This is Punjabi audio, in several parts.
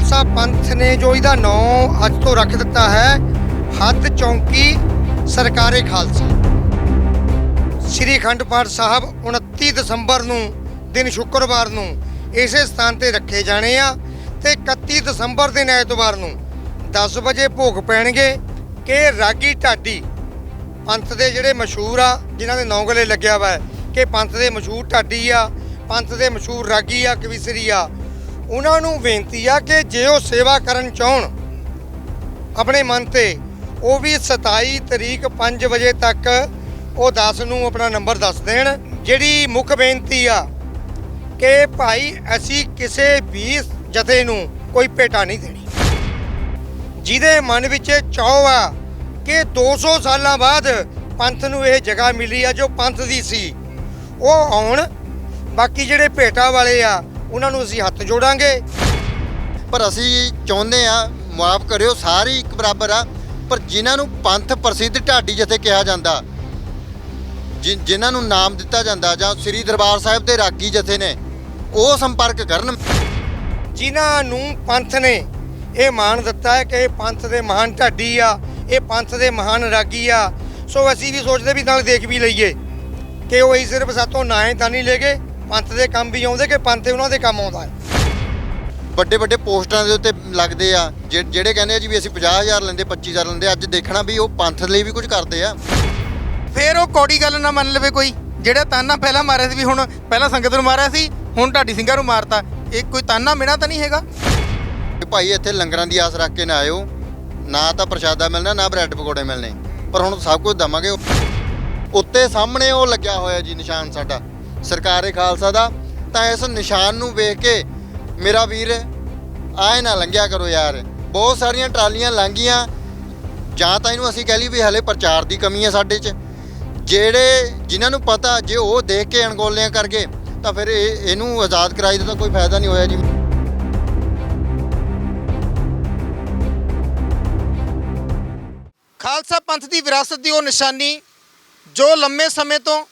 ਖਾਲਸਾ ਪੰਥ ਨੇ ਜੋ ਇਹਦਾ ਨਾਂ ਅੱਜ ਤੋਂ ਰੱਖ ਦਿੱਤਾ ਹੈ ਹੱਦ ਚੌਂਕੀ ਸਰਕਾਰੇ ਖਾਲਸਾ। ਸ੍ਰੀ ਅਖੰਡ ਪਾਠ ਸਾਹਿਬ 29 ਦਸੰਬਰ ਨੂੰ, ਦਿਨ ਸ਼ੁੱਕਰਵਾਰ ਨੂੰ ਇਸੇ ਸਥਾਨ ਤੇ ਰੱਖੇ ਜਾਣੇ ਆ ਤੇ 31 ਦਸੰਬਰ ਦਿਨ ਐਤਵਾਰ ਨੂੰ 10 ਵਜੇ ਭੋਗ ਪੈਣਗੇ ਕਿ ਰਾਗੀ ਢਾਡੀ ਪੰਥ ਦੇ ਜਿਹੜੇ ਮਸ਼ਹੂਰ ਆ, ਜਿਨ੍ਹਾਂ ਦੇ ਨਾਂ ਲੱਗਿਆ ਵਾ, ਕਿ ਪੰਥ ਦੇ ਮਸ਼ਹੂਰ ਢਾਡੀ ਆ, ਪੰਥ ਦੇ ਮਸ਼ਹੂਰ ਰਾਗੀ ਆ, ਕਵਿਸਰੀ ਆ ਉਹਨਾਂ ਨੂੰ ਬੇਨਤੀ ਆ ਕਿ ਜੇ ਉਹ ਸੇਵਾ ਕਰਨ ਚਾਹਣ, ਆਪਣੇ ਮਨ ਤੇ, ਉਹ ਵੀ 27 ਤਰੀਕ 5 ਵਜੇ ਤੱਕ ਉਹ 10 ਨੂੰ ਆਪਣਾ ਨੰਬਰ ਦੱਸ ਦੇਣ। ਜਿਹੜੀ ਮੁੱਖ ਬੇਨਤੀ ਆ ਕਿ ਭਾਈ ਅਸੀਂ ਕਿਸੇ ਵੀ ਜਥੇ ਨੂੰ ਕੋਈ ਭੇਟਾ ਨਹੀਂ ਦੇਣੀ। ਜਿਹਦੇ ਮਨ ਵਿੱਚ ਚਾਹ ਆ ਕਿ 200 ਸਾਲਾਂ ਬਾਅਦ ਪੰਥ ਨੂੰ ਇਹ ਜਗ੍ਹਾ ਮਿਲੀ ਆ, ਜੋ ਪੰਥ ਦੀ ਸੀ। ਉਹ ਆਉਣ। ਬਾਕੀ ਜਿਹੜੇ ਭੇਟਾ ਵਾਲੇ ਆ ਉਹਨਾਂ ਨੂੰ ਅਸੀਂ ਹੱਥ ਜੋੜਾਂਗੇ। ਪਰ ਅਸੀਂ ਚਾਹੁੰਦੇ ਆ ਮਾਫ ਕਰਿਓ, ਸਾਰੇ ਇੱਕ ਬਰਾਬਰ ਆ, ਪਰ ਜਿਨ੍ਹਾਂ ਨੂੰ ਪੰਥ ਪ੍ਰਸਿੱਧ ਢਾਡੀ ਜਿੱਥੇ ਕਿਹਾ ਜਾਂਦਾ, ਜਿ- ਜਿਨ੍ਹਾਂ ਨੂੰ ਨਾਮ ਦਿੱਤਾ ਜਾਂਦਾ, ਜਾਂ ਸ੍ਰੀ ਦਰਬਾਰ ਸਾਹਿਬ ਦੇ ਰਾਗੀ ਜਥੇ ਨੇ, ਉਹ ਸੰਪਰਕ ਕਰਨ। ਜਿਨ੍ਹਾਂ ਨੂੰ ਪੰਥ ਨੇ ਇਹ ਮਾਣ ਦਿੱਤਾ ਹੈ ਕਿ ਇਹ ਪੰਥ ਦੇ ਮਹਾਨ ਢਾਡੀ ਆ, ਇਹ ਪੰਥ ਦੇ ਮਹਾਨ ਰਾਗੀ ਆ, ਸੋ ਅਸੀਂ ਵੀ ਸੋਚਦੇ ਵੀ ਨਾਲ ਦੇਖ ਵੀ ਲਈਏ ਕਿ ਉਹ ਹੀ ਸਿਰਫ ਸਾਤੋਂ ਨਾ ਹੀ ਤਾਂ ਨਹੀਂ ਲੈ ਗਏ। ਪੰਥ ਦੇ ਕੰਮ ਵੀ ਆਉਂਦੇ ਕਿ ਪੰਥ ਉਹਨਾਂ ਦੇ ਕੰਮ ਆਉਂਦਾ ਹੈ? ਵੱਡੇ ਵੱਡੇ ਪੋਸਟਾਂ ਦੇ ਉੱਤੇ ਲੱਗਦੇ ਆ ਜਿਹੜੇ ਕਹਿੰਦੇ ਆ ਜੀ ਵੀ ਅਸੀਂ 50000 ਲੈਂਦੇ 25000 ਲੈਂਦੇ ਅੱਜ ਦੇਖਣਾ ਵੀ ਉਹ ਪੰਥ ਲਈ ਵੀ ਕੁਝ ਕਰਦੇ ਆ। ਫੇਰ ਉਹ ਕੌੜੀ ਗੱਲ ਨਾ ਮੰਨ ਲਵੇ ਕੋਈ ਜਿਹੜਾ ਤਾਨਾ ਪਹਿਲਾਂ ਮਾਰਿਆ ਸੀ ਵੀ ਹੁਣ ਪਹਿਲਾਂ ਸੰਗਤ ਨੂੰ ਮਾਰਿਆ ਸੀ ਹੁਣ ਢਾਡੀ ਸਿੰਘਾਂ ਨੂੰ ਮਾਰਤਾ ਇਹ ਕੋਈ ਤਾਨਾ ਮਿਹਣਾ ਤਾਂ ਨਹੀਂ ਹੈਗਾ? ਭਾਈ ਇੱਥੇ ਲੰਗਰਾਂ ਦੀ ਆਸ ਰੱਖ ਕੇ ਨਾ ਆਇਓ ਨਾ ਤਾਂ ਪ੍ਰਸ਼ਾਦਾ ਮਿਲਣਾ ਨਾ ਬ੍ਰੈਡ ਪਕੌੜੇ ਮਿਲਣੇ ਪਰ ਹੁਣ ਸਭ ਕੁਝ ਦਵਾਂਗੇ। ਉੱਤੇ ਸਾਹਮਣੇ ਉਹ ਲੱਗਿਆ ਹੋਇਆ ਜੀ ਨਿਸ਼ਾਨ ਸਾਡਾ। ਸਰਕਾਰੇ ਖਾਲਸਾ ਦਾ, ਤਾਂ ਇਸ ਨਿਸ਼ਾਨ ਨੂੰ ਵੇਖ ਕੇ ਮੇਰਾ ਵੀਰ ਆਏ ਨਾ ਲੰਘਿਆ ਕਰੋ ਯਾਰ। ਬਹੁਤ ਸਾਰੀਆਂ ਟਰਾਲੀਆਂ ਲੰਘੀਆਂ। ਜਾਂ ਤਾਂ ਇਹਨੂੰ ਅਸੀਂ ਕਹਿ ਲਈ ਵੀ ਹਲੇ ਪ੍ਰਚਾਰ ਦੀ ਕਮੀ ਹੈ ਸਾਡੇ 'ਚ। ਜਿਹੜੇ ਜਿਨ੍ਹਾਂ ਨੂੰ ਪਤਾ ਜੇ ਉਹ ਦੇਖ ਕੇ ਅਣਗੋਲਿਆਂ ਕਰ ਗਏ ਤਾਂ ਫਿਰ ਇਹ, ਇਹਨੂੰ ਆਜ਼ਾਦ ਕਰਾਈ ਦਾ ਤਾਂ ਕੋਈ ਫਾਇਦਾ ਨਹੀਂ ਹੋਇਆ ਜੀ। ਖਾਲਸਾ ਪੰਥ ਦੀ ਵਿਰਾਸਤ ਦੀ ਉਹ ਨਿਸ਼ਾਨੀ ਜੋ ਲੰਮੇ ਸਮੇਂ ਤੋਂ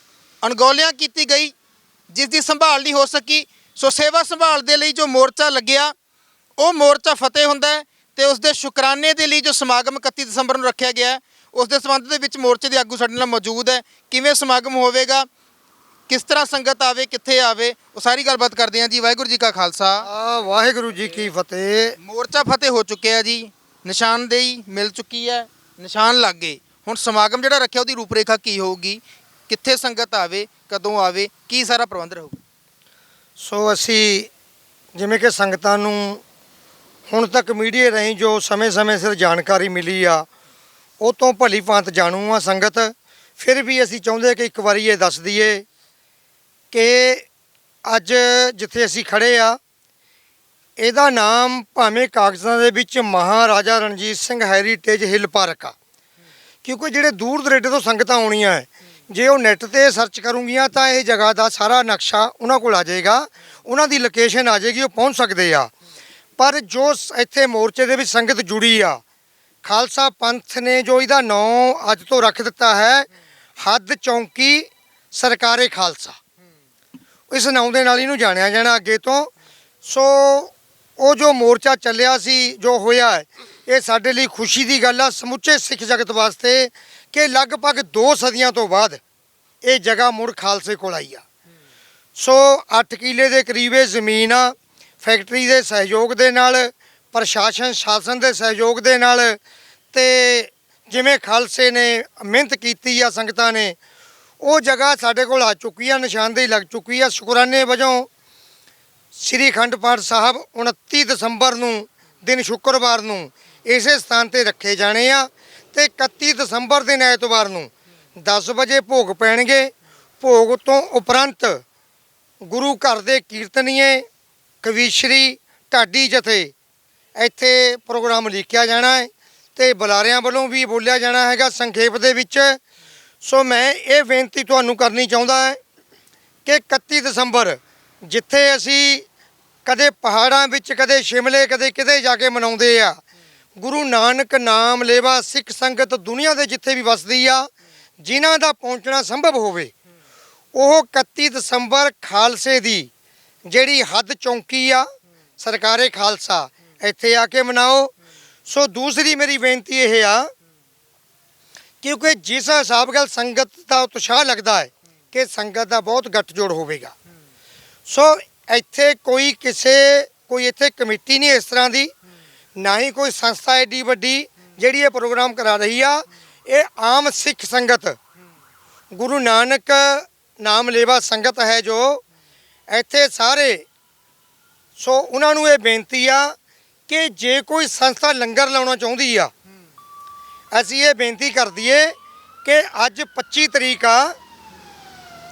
ਅਣਗੌਲਿਆਂ ਕੀਤੀ ਗਈ ਜਿਸ ਦੀ ਸੰਭਾਲ ਨਹੀਂ ਹੋ ਸਕੀ। ਸੋ ਸੇਵਾ ਸੰਭਾਲ ਦੇ ਲਈ ਜੋ ਮੋਰਚਾ ਲੱਗਿਆ ਉਹ ਮੋਰਚਾ ਫਤਿਹ ਹੁੰਦਾ ਹੈ ਤੇ ਉਸ ਦੇ ਸ਼ੁਕਰਾਨੇ ਦੇ ਲਈ ਜੋ ਸਮਾਗਮ 31 ਦਸੰਬਰ ਨੂੰ ਰੱਖਿਆ ਗਿਆ ਉਸ ਦੇ ਸੰਬੰਧ ਦੇ ਵਿੱਚ ਮੋਰਚੇ ਦੇ ਆਗੂ ਸਾਡੇ ਨਾਲ ਮੌਜੂਦ ਹੈ। ਕਿਵੇਂ ਸਮਾਗਮ ਹੋਵੇਗਾ ਕਿਸ ਤਰ੍ਹਾਂ ਸੰਗਤ ਆਵੇ ਕਿੱਥੇ ਆਵੇ ਉਹ ਸਾਰੀ ਗੱਲਬਾਤ ਕਰਦੇ ਹਾਂ ਜੀ। ਵਾਹਿਗੁਰੂ ਜੀ ਕਾ ਖਾਲਸਾ। ਆ ਵਾਹਿਗੁਰੂ ਜੀ ਕੀ ਫਤਿਹ। ਮੋਰਚਾ ਫਤਿਹ ਹੋ ਚੁੱਕਿਆ ਜੀ। ਨਿਸ਼ਾਨਦੇਹੀ ਮਿਲ ਚੁੱਕੀ ਹੈ ਨਿਸ਼ਾਨ ਲੱਗ ਗਏ। ਹੁਣ ਸਮਾਗਮ ਜਿਹੜਾ ਰੱਖਿਆ ਉਹਦੀ ਰੂਪਰੇਖਾ ਕੀ ਹੋਊਗੀ? ਕਿੱਥੇ ਸੰਗਤ ਆਵੇ, ਕਦੋਂ ਆਵੇ, ਕੀ ਸਾਰਾ ਪ੍ਰਬੰਧ ਰਹੂਗਾ? ਸੋ ਅਸੀਂ ਜਿਵੇਂ ਕਿ ਸੰਗਤਾਂ ਨੂੰ ਹੁਣ ਤੱਕ ਮੀਡੀਆ ਰਾਹੀਂ ਜੋ ਸਮੇਂ-ਸਮੇਂ ਸਿਰ ਜਾਣਕਾਰੀ ਮਿਲੀ ਆ, ਉਹ ਤੋਂ ਭਲੀ ਭਾਂਤ ਜਾਣੂ ਆ ਸੰਗਤ। ਫਿਰ ਵੀ ਅਸੀਂ ਚਾਹੁੰਦੇ ਕਿ ਇੱਕ ਵਾਰੀ ਇਹ ਦੱਸ ਦਈਏ ਕਿ ਅੱਜ ਜਿੱਥੇ ਅਸੀਂ ਖੜੇ ਆ, ਇਹਦਾ ਨਾਮ ਭਾਵੇਂ ਕਾਗਜ਼ਾਂ ਦੇ ਵਿੱਚ Maharaja Ranjit Singh heritage hill park ਆ। ਕਿਉਂਕਿ ਜਿਹੜੇ ਦੂਰ ਦਰੇਡੇ ਤੋਂ ਸੰਗਤਾਂ ਆਉਣੀਆਂ ਹੈ ਜੇ ਉਹ ਨੈੱਟ ਤੇ ਸਰਚ ਕਰੂੰਗੀਆਂ ਤਾਂ ਇਹ ਜਗ੍ਹਾ ਦਾ ਸਾਰਾ ਨਕਸ਼ਾ ਉਹਨਾਂ ਕੋਲ ਆ ਜਾਏਗਾ। ਉਹਨਾਂ ਦੀ ਲੋਕੇਸ਼ਨ ਆ ਜਾਏਗੀ, ਉਹ ਪਹੁੰਚ ਸਕਦੇ ਆ। ਪਰ ਜੋ ਇੱਥੇ ਮੋਰਚੇ ਦੇ ਵਿੱਚ ਸੰਗਤ ਜੁੜੀ ਆ, ਖਾਲਸਾ ਪੰਥ ਨੇ ਜੋ ਇਹਦਾ ਨਾਂ ਅੱਜ ਤੋਂ ਰੱਖ ਦਿੱਤਾ ਹੈ, ਹੱਦ ਚੌਂਕੀ ਸਰਕਾਰੇ ਖਾਲਸਾ। ਇਸ ਨਾਂ ਦੇ ਨਾਲ ਇਹਨੂੰ ਜਾਣਿਆ ਜਾਣਾ ਅੱਗੇ ਤੋਂ। ਸੋ ਉਹ ਜੋ ਮੋਰਚਾ ਚੱਲਿਆ ਸੀ, ਜੋ ਹੋਇਆ ਇਹ ਸਾਡੇ ਲਈ ਖੁਸ਼ੀ ਦੀ ਗੱਲ ਆ। ਸਮੁੱਚੇ ਸਿੱਖ ਜਗਤ ਵਾਸਤੇ ਕਿ ਲਗਭਗ 2 ਸਦੀਆਂ ਤੋਂ ਬਾਅਦ ਇਹ ਜਗ੍ਹਾ ਮੁੜ ਖਾਲਸੇ ਕੋਲ ਆਈ ਆ। ਸੋ 8 ਕਿੱਲੇ ਦੇ ਕਰੀਬ ਇਹ ਜ਼ਮੀਨ ਆ, ਫੈਕਟਰੀ ਦੇ ਸਹਿਯੋਗ ਦੇ ਨਾਲ, ਪ੍ਰਸ਼ਾਸਨ, ਸ਼ਾਸਨ ਦੇ ਸਹਿਯੋਗ ਦੇ ਨਾਲ ਤੇ ਜਿਵੇਂ ਖਾਲਸੇ ਨੇ ਮਿਹਨਤ ਕੀਤੀ ਆ, ਸੰਗਤਾਂ ਨੇ, ਉਹ ਜਗ੍ਹਾ ਸਾਡੇ ਕੋਲ ਆ ਚੁੱਕੀ ਆ ਨਿਸ਼ਾਨਦੇਹੀ ਲੱਗ ਚੁੱਕੀ ਆ। ਸ਼ੁਕਰਾਨੇ ਵਜੋਂ ਸ੍ਰੀ ਅਖੰਡ ਪਾਠ ਸਾਹਿਬ 29 ਦਸੰਬਰ ਨੂੰ, ਦਿਨ ਸ਼ੁੱਕਰਵਾਰ ਨੂੰ ਇਸੇ ਸਥਾਨ ਤੇ ਰੱਖੇ ਜਾਣੇ ਆ। ਤੇ 31 ਦਸੰਬਰ ਦਿਨ ਐਤਵਾਰ ਨੂੰ 10 ਵਜੇ ਭੋਗ ਪੈਣਗੇ। ਭੋਗ ਤੋਂ ਉਪਰੰਤ ਗੁਰੂ ਘਰ ਦੇ ਕੀਰਤਨੀਏ ਕਵੀਸ਼ਰੀ ਢਾਡੀ ਜਥੇ, ਇੱਥੇ ਪ੍ਰੋਗਰਾਮ ਲਿਖਿਆ ਜਾਣਾ ਹੈ ਤੇ ਬੁਲਾਰਿਆਂ ਵੱਲੋਂ ਵੀ ਬੋਲਿਆ ਜਾਣਾ ਹੈਗਾ ਸੰਖੇਪ ਦੇ ਵਿੱਚ। ਸੋ ਮੈਂ ਇਹ ਬੇਨਤੀ ਤੁਹਾਨੂੰ ਕਰਨੀ ਚਾਹੁੰਦਾ ਹਾਂ ਕਿ 31 ਦਸੰਬਰ, ਜਿੱਥੇ ਅਸੀਂ ਕਦੇ ਪਹਾੜਾਂ ਵਿੱਚ, ਕਦੇ ਸ਼ਿਮਲੇ, ਕਦੇ ਕਿਤੇ ਜਾ ਕੇ ਮਨਾਉਂਦੇ ਆ ਗੁਰੂ ਨਾਨਕ ਨਾਮ ਲੇਵਾ ਸਿੱਖ ਸੰਗਤ ਦੁਨੀਆ ਦੇ ਜਿੱਥੇ ਵੀ ਵਸਦੀ ਆ, ਜਿਨ੍ਹਾਂ ਦਾ ਪਹੁੰਚਣਾ ਸੰਭਵ ਹੋਵੇ, ਉਹ 31 ਦਸੰਬਰ ਖਾਲਸੇ ਦੀ ਜਿਹੜੀ ਹੱਦ ਚੌਂਕੀ ਆ, ਸਰਕਾਰੇ ਖਾਲਸਾ, ਇੱਥੇ ਆ ਕੇ ਮਨਾਓ। ਸੋ ਦੂਸਰੀ ਮੇਰੀ ਬੇਨਤੀ ਇਹ ਆ ਕਿਉਂਕਿ ਜਿਸ ਹਿਸਾਬ ਨਾਲ ਸੰਗਤ ਦਾ ਉਤਸ਼ਾਹ ਲੱਗਦਾ ਹੈ ਕਿ ਸੰਗਤ ਦਾ ਬਹੁਤ ਗੱਠਜੋੜ ਹੋਵੇਗਾ। ਸੋ ਇੱਥੇ ਕੋਈ ਕਿਸੇ, ਕੋਈ ਇੱਥੇ ਕਮੇਟੀ ਨਹੀਂ ਇਸ ਤਰ੍ਹਾਂ ਦੀ। ਨਾ ਹੀ ਕੋਈ ਸੰਸਥਾ ਐਡੀ ਵੱਡੀ ਜਿਹੜੀ ਇਹ ਪ੍ਰੋਗਰਾਮ ਕਰਾ ਰਹੀ ਆ। ਇਹ ਆਮ ਸਿੱਖ ਸੰਗਤ, ਗੁਰੂ ਨਾਨਕ ਨਾਮ ਲੇਵਾ ਸੰਗਤ ਹੈ ਜੋ ਇੱਥੇ ਸਾਰੇ, ਸੋ ਉਹਨਾਂ ਨੂੰ ਇਹ ਬੇਨਤੀ ਆ ਕਿ ਜੇ ਕੋਈ ਸੰਸਥਾ ਲੰਗਰ ਲਾਉਣਾ ਚਾਹੁੰਦੀ ਆ, ਅਸੀਂ ਇਹ ਬੇਨਤੀ ਕਰ ਦਈਏ ਕਿ ਅੱਜ 25 ਤਰੀਕ ਆ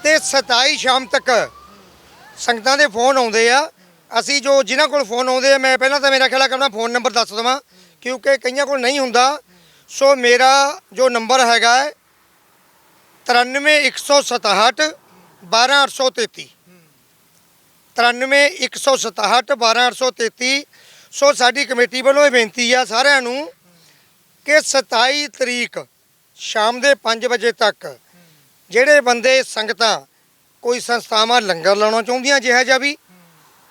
ਤੇ 27 ਸ਼ਾਮ ਤੱਕ ਸੰਗਤਾਂ ਦੇ ਫੋਨ ਆਉਂਦੇ ਆ ਅਸੀਂ ਜੋ ਜਿਨ੍ਹਾਂ ਕੋਲ ਫੋਨ ਆਉਂਦੇ ਆ, ਮੈਂ ਪਹਿਲਾਂ ਤਾਂ ਮੇਰਾ ਖਿਆਲ ਆ ਕਿ ਆਪਣਾ ਫੋਨ ਨੰਬਰ ਦੱਸ ਦਵਾਂ, ਕਿਉਂਕਿ ਕਈਆਂ ਕੋਲ ਨਹੀਂ ਹੁੰਦਾ। ਸੋ ਮੇਰਾ ਜੋ ਨੰਬਰ ਹੈਗਾ ਹੈ 93167 12833 93167 12833 ਸੋ ਸਾਡੀ ਕਮੇਟੀ ਵੱਲੋਂ ਇਹ ਬੇਨਤੀ ਆ ਸਾਰਿਆਂ ਨੂੰ ਕਿ 27 ਤਰੀਕ ਸ਼ਾਮ ਦੇ 5 ਵਜੇ ਤੱਕ ਜਿਹੜੇ ਬੰਦੇ ਸੰਗਤਾਂ, ਕੋਈ ਸੰਸਥਾਵਾਂ ਲੰਗਰ ਲਾਉਣਾ ਚਾਹੁੰਦੀਆਂ, ਜਿਹਾ ਜਿਹਾ ਵੀ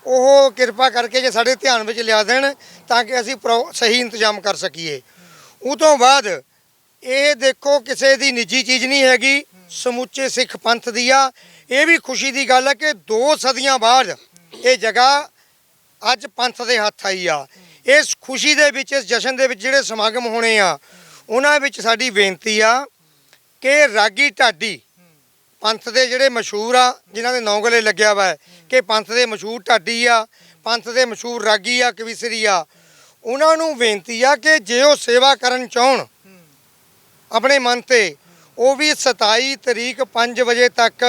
ਉਹ ਕਿਰਪਾ ਕਰਕੇ ਜੇ ਸਾਡੇ ਧਿਆਨ ਵਿੱਚ ਲਿਆ ਦੇਣ ਤਾਂ ਕਿ ਅਸੀਂ ਪ੍ਰੋ- ਸਹੀ ਇੰਤਜ਼ਾਮ ਕਰ ਸਕੀਏ। ਉਹ ਤੋਂ ਬਾਅਦ ਇਹ ਦੇਖੋ ਕਿਸੇ ਦੀ ਨਿੱਜੀ ਚੀਜ਼ ਨਹੀਂ ਹੈਗੀ, ਸਮੁੱਚੇ ਸਿੱਖ ਪੰਥ ਦੀ ਆ। ਇਹ ਵੀ ਖੁਸ਼ੀ ਦੀ ਗੱਲ ਹੈ ਕਿ ਦੋ ਸਦੀਆਂ ਬਾਅਦ ਇਹ ਜਗ੍ਹਾ ਅੱਜ ਪੰਥ ਦੇ ਹੱਥ ਆਈ ਆ। ਇਸ ਖੁਸ਼ੀ ਦੇ ਵਿੱਚ, ਇਸ ਜਸ਼ਨ ਦੇ ਵਿੱਚ ਜਿਹੜੇ ਸਮਾਗਮ ਹੋਣੇ ਆ, ਉਹਨਾਂ ਵਿੱਚ ਸਾਡੀ ਬੇਨਤੀ ਆ ਕਿ ਰਾਗੀ ਢਾਡੀ ਪੰਥ ਦੇ ਜਿਹੜੇ ਮਸ਼ਹੂਰ ਆ, ਜਿਨ੍ਹਾਂ ਦੇ ਨਾਂ ਗਲੇ ਲੱਗਿਆ ਵਾ, ਕਿ ਪੰਥ ਦੇ ਮਸ਼ਹੂਰ ਢਾਡੀ ਆ, ਪੰਥ ਦੇ ਮਸ਼ਹੂਰ ਰਾਗੀ ਆ, ਕਵਿਸਰੀ ਆ, ਉਹਨਾਂ ਨੂੰ ਬੇਨਤੀ ਆ ਕਿ ਜੇ ਉਹ ਸੇਵਾ ਕਰਨ ਚਾਹਣ, ਆਪਣੇ ਮਨ ਤੇ, ਉਹ ਵੀ 27 ਤਰੀਕ 5 ਵਜੇ ਤੱਕ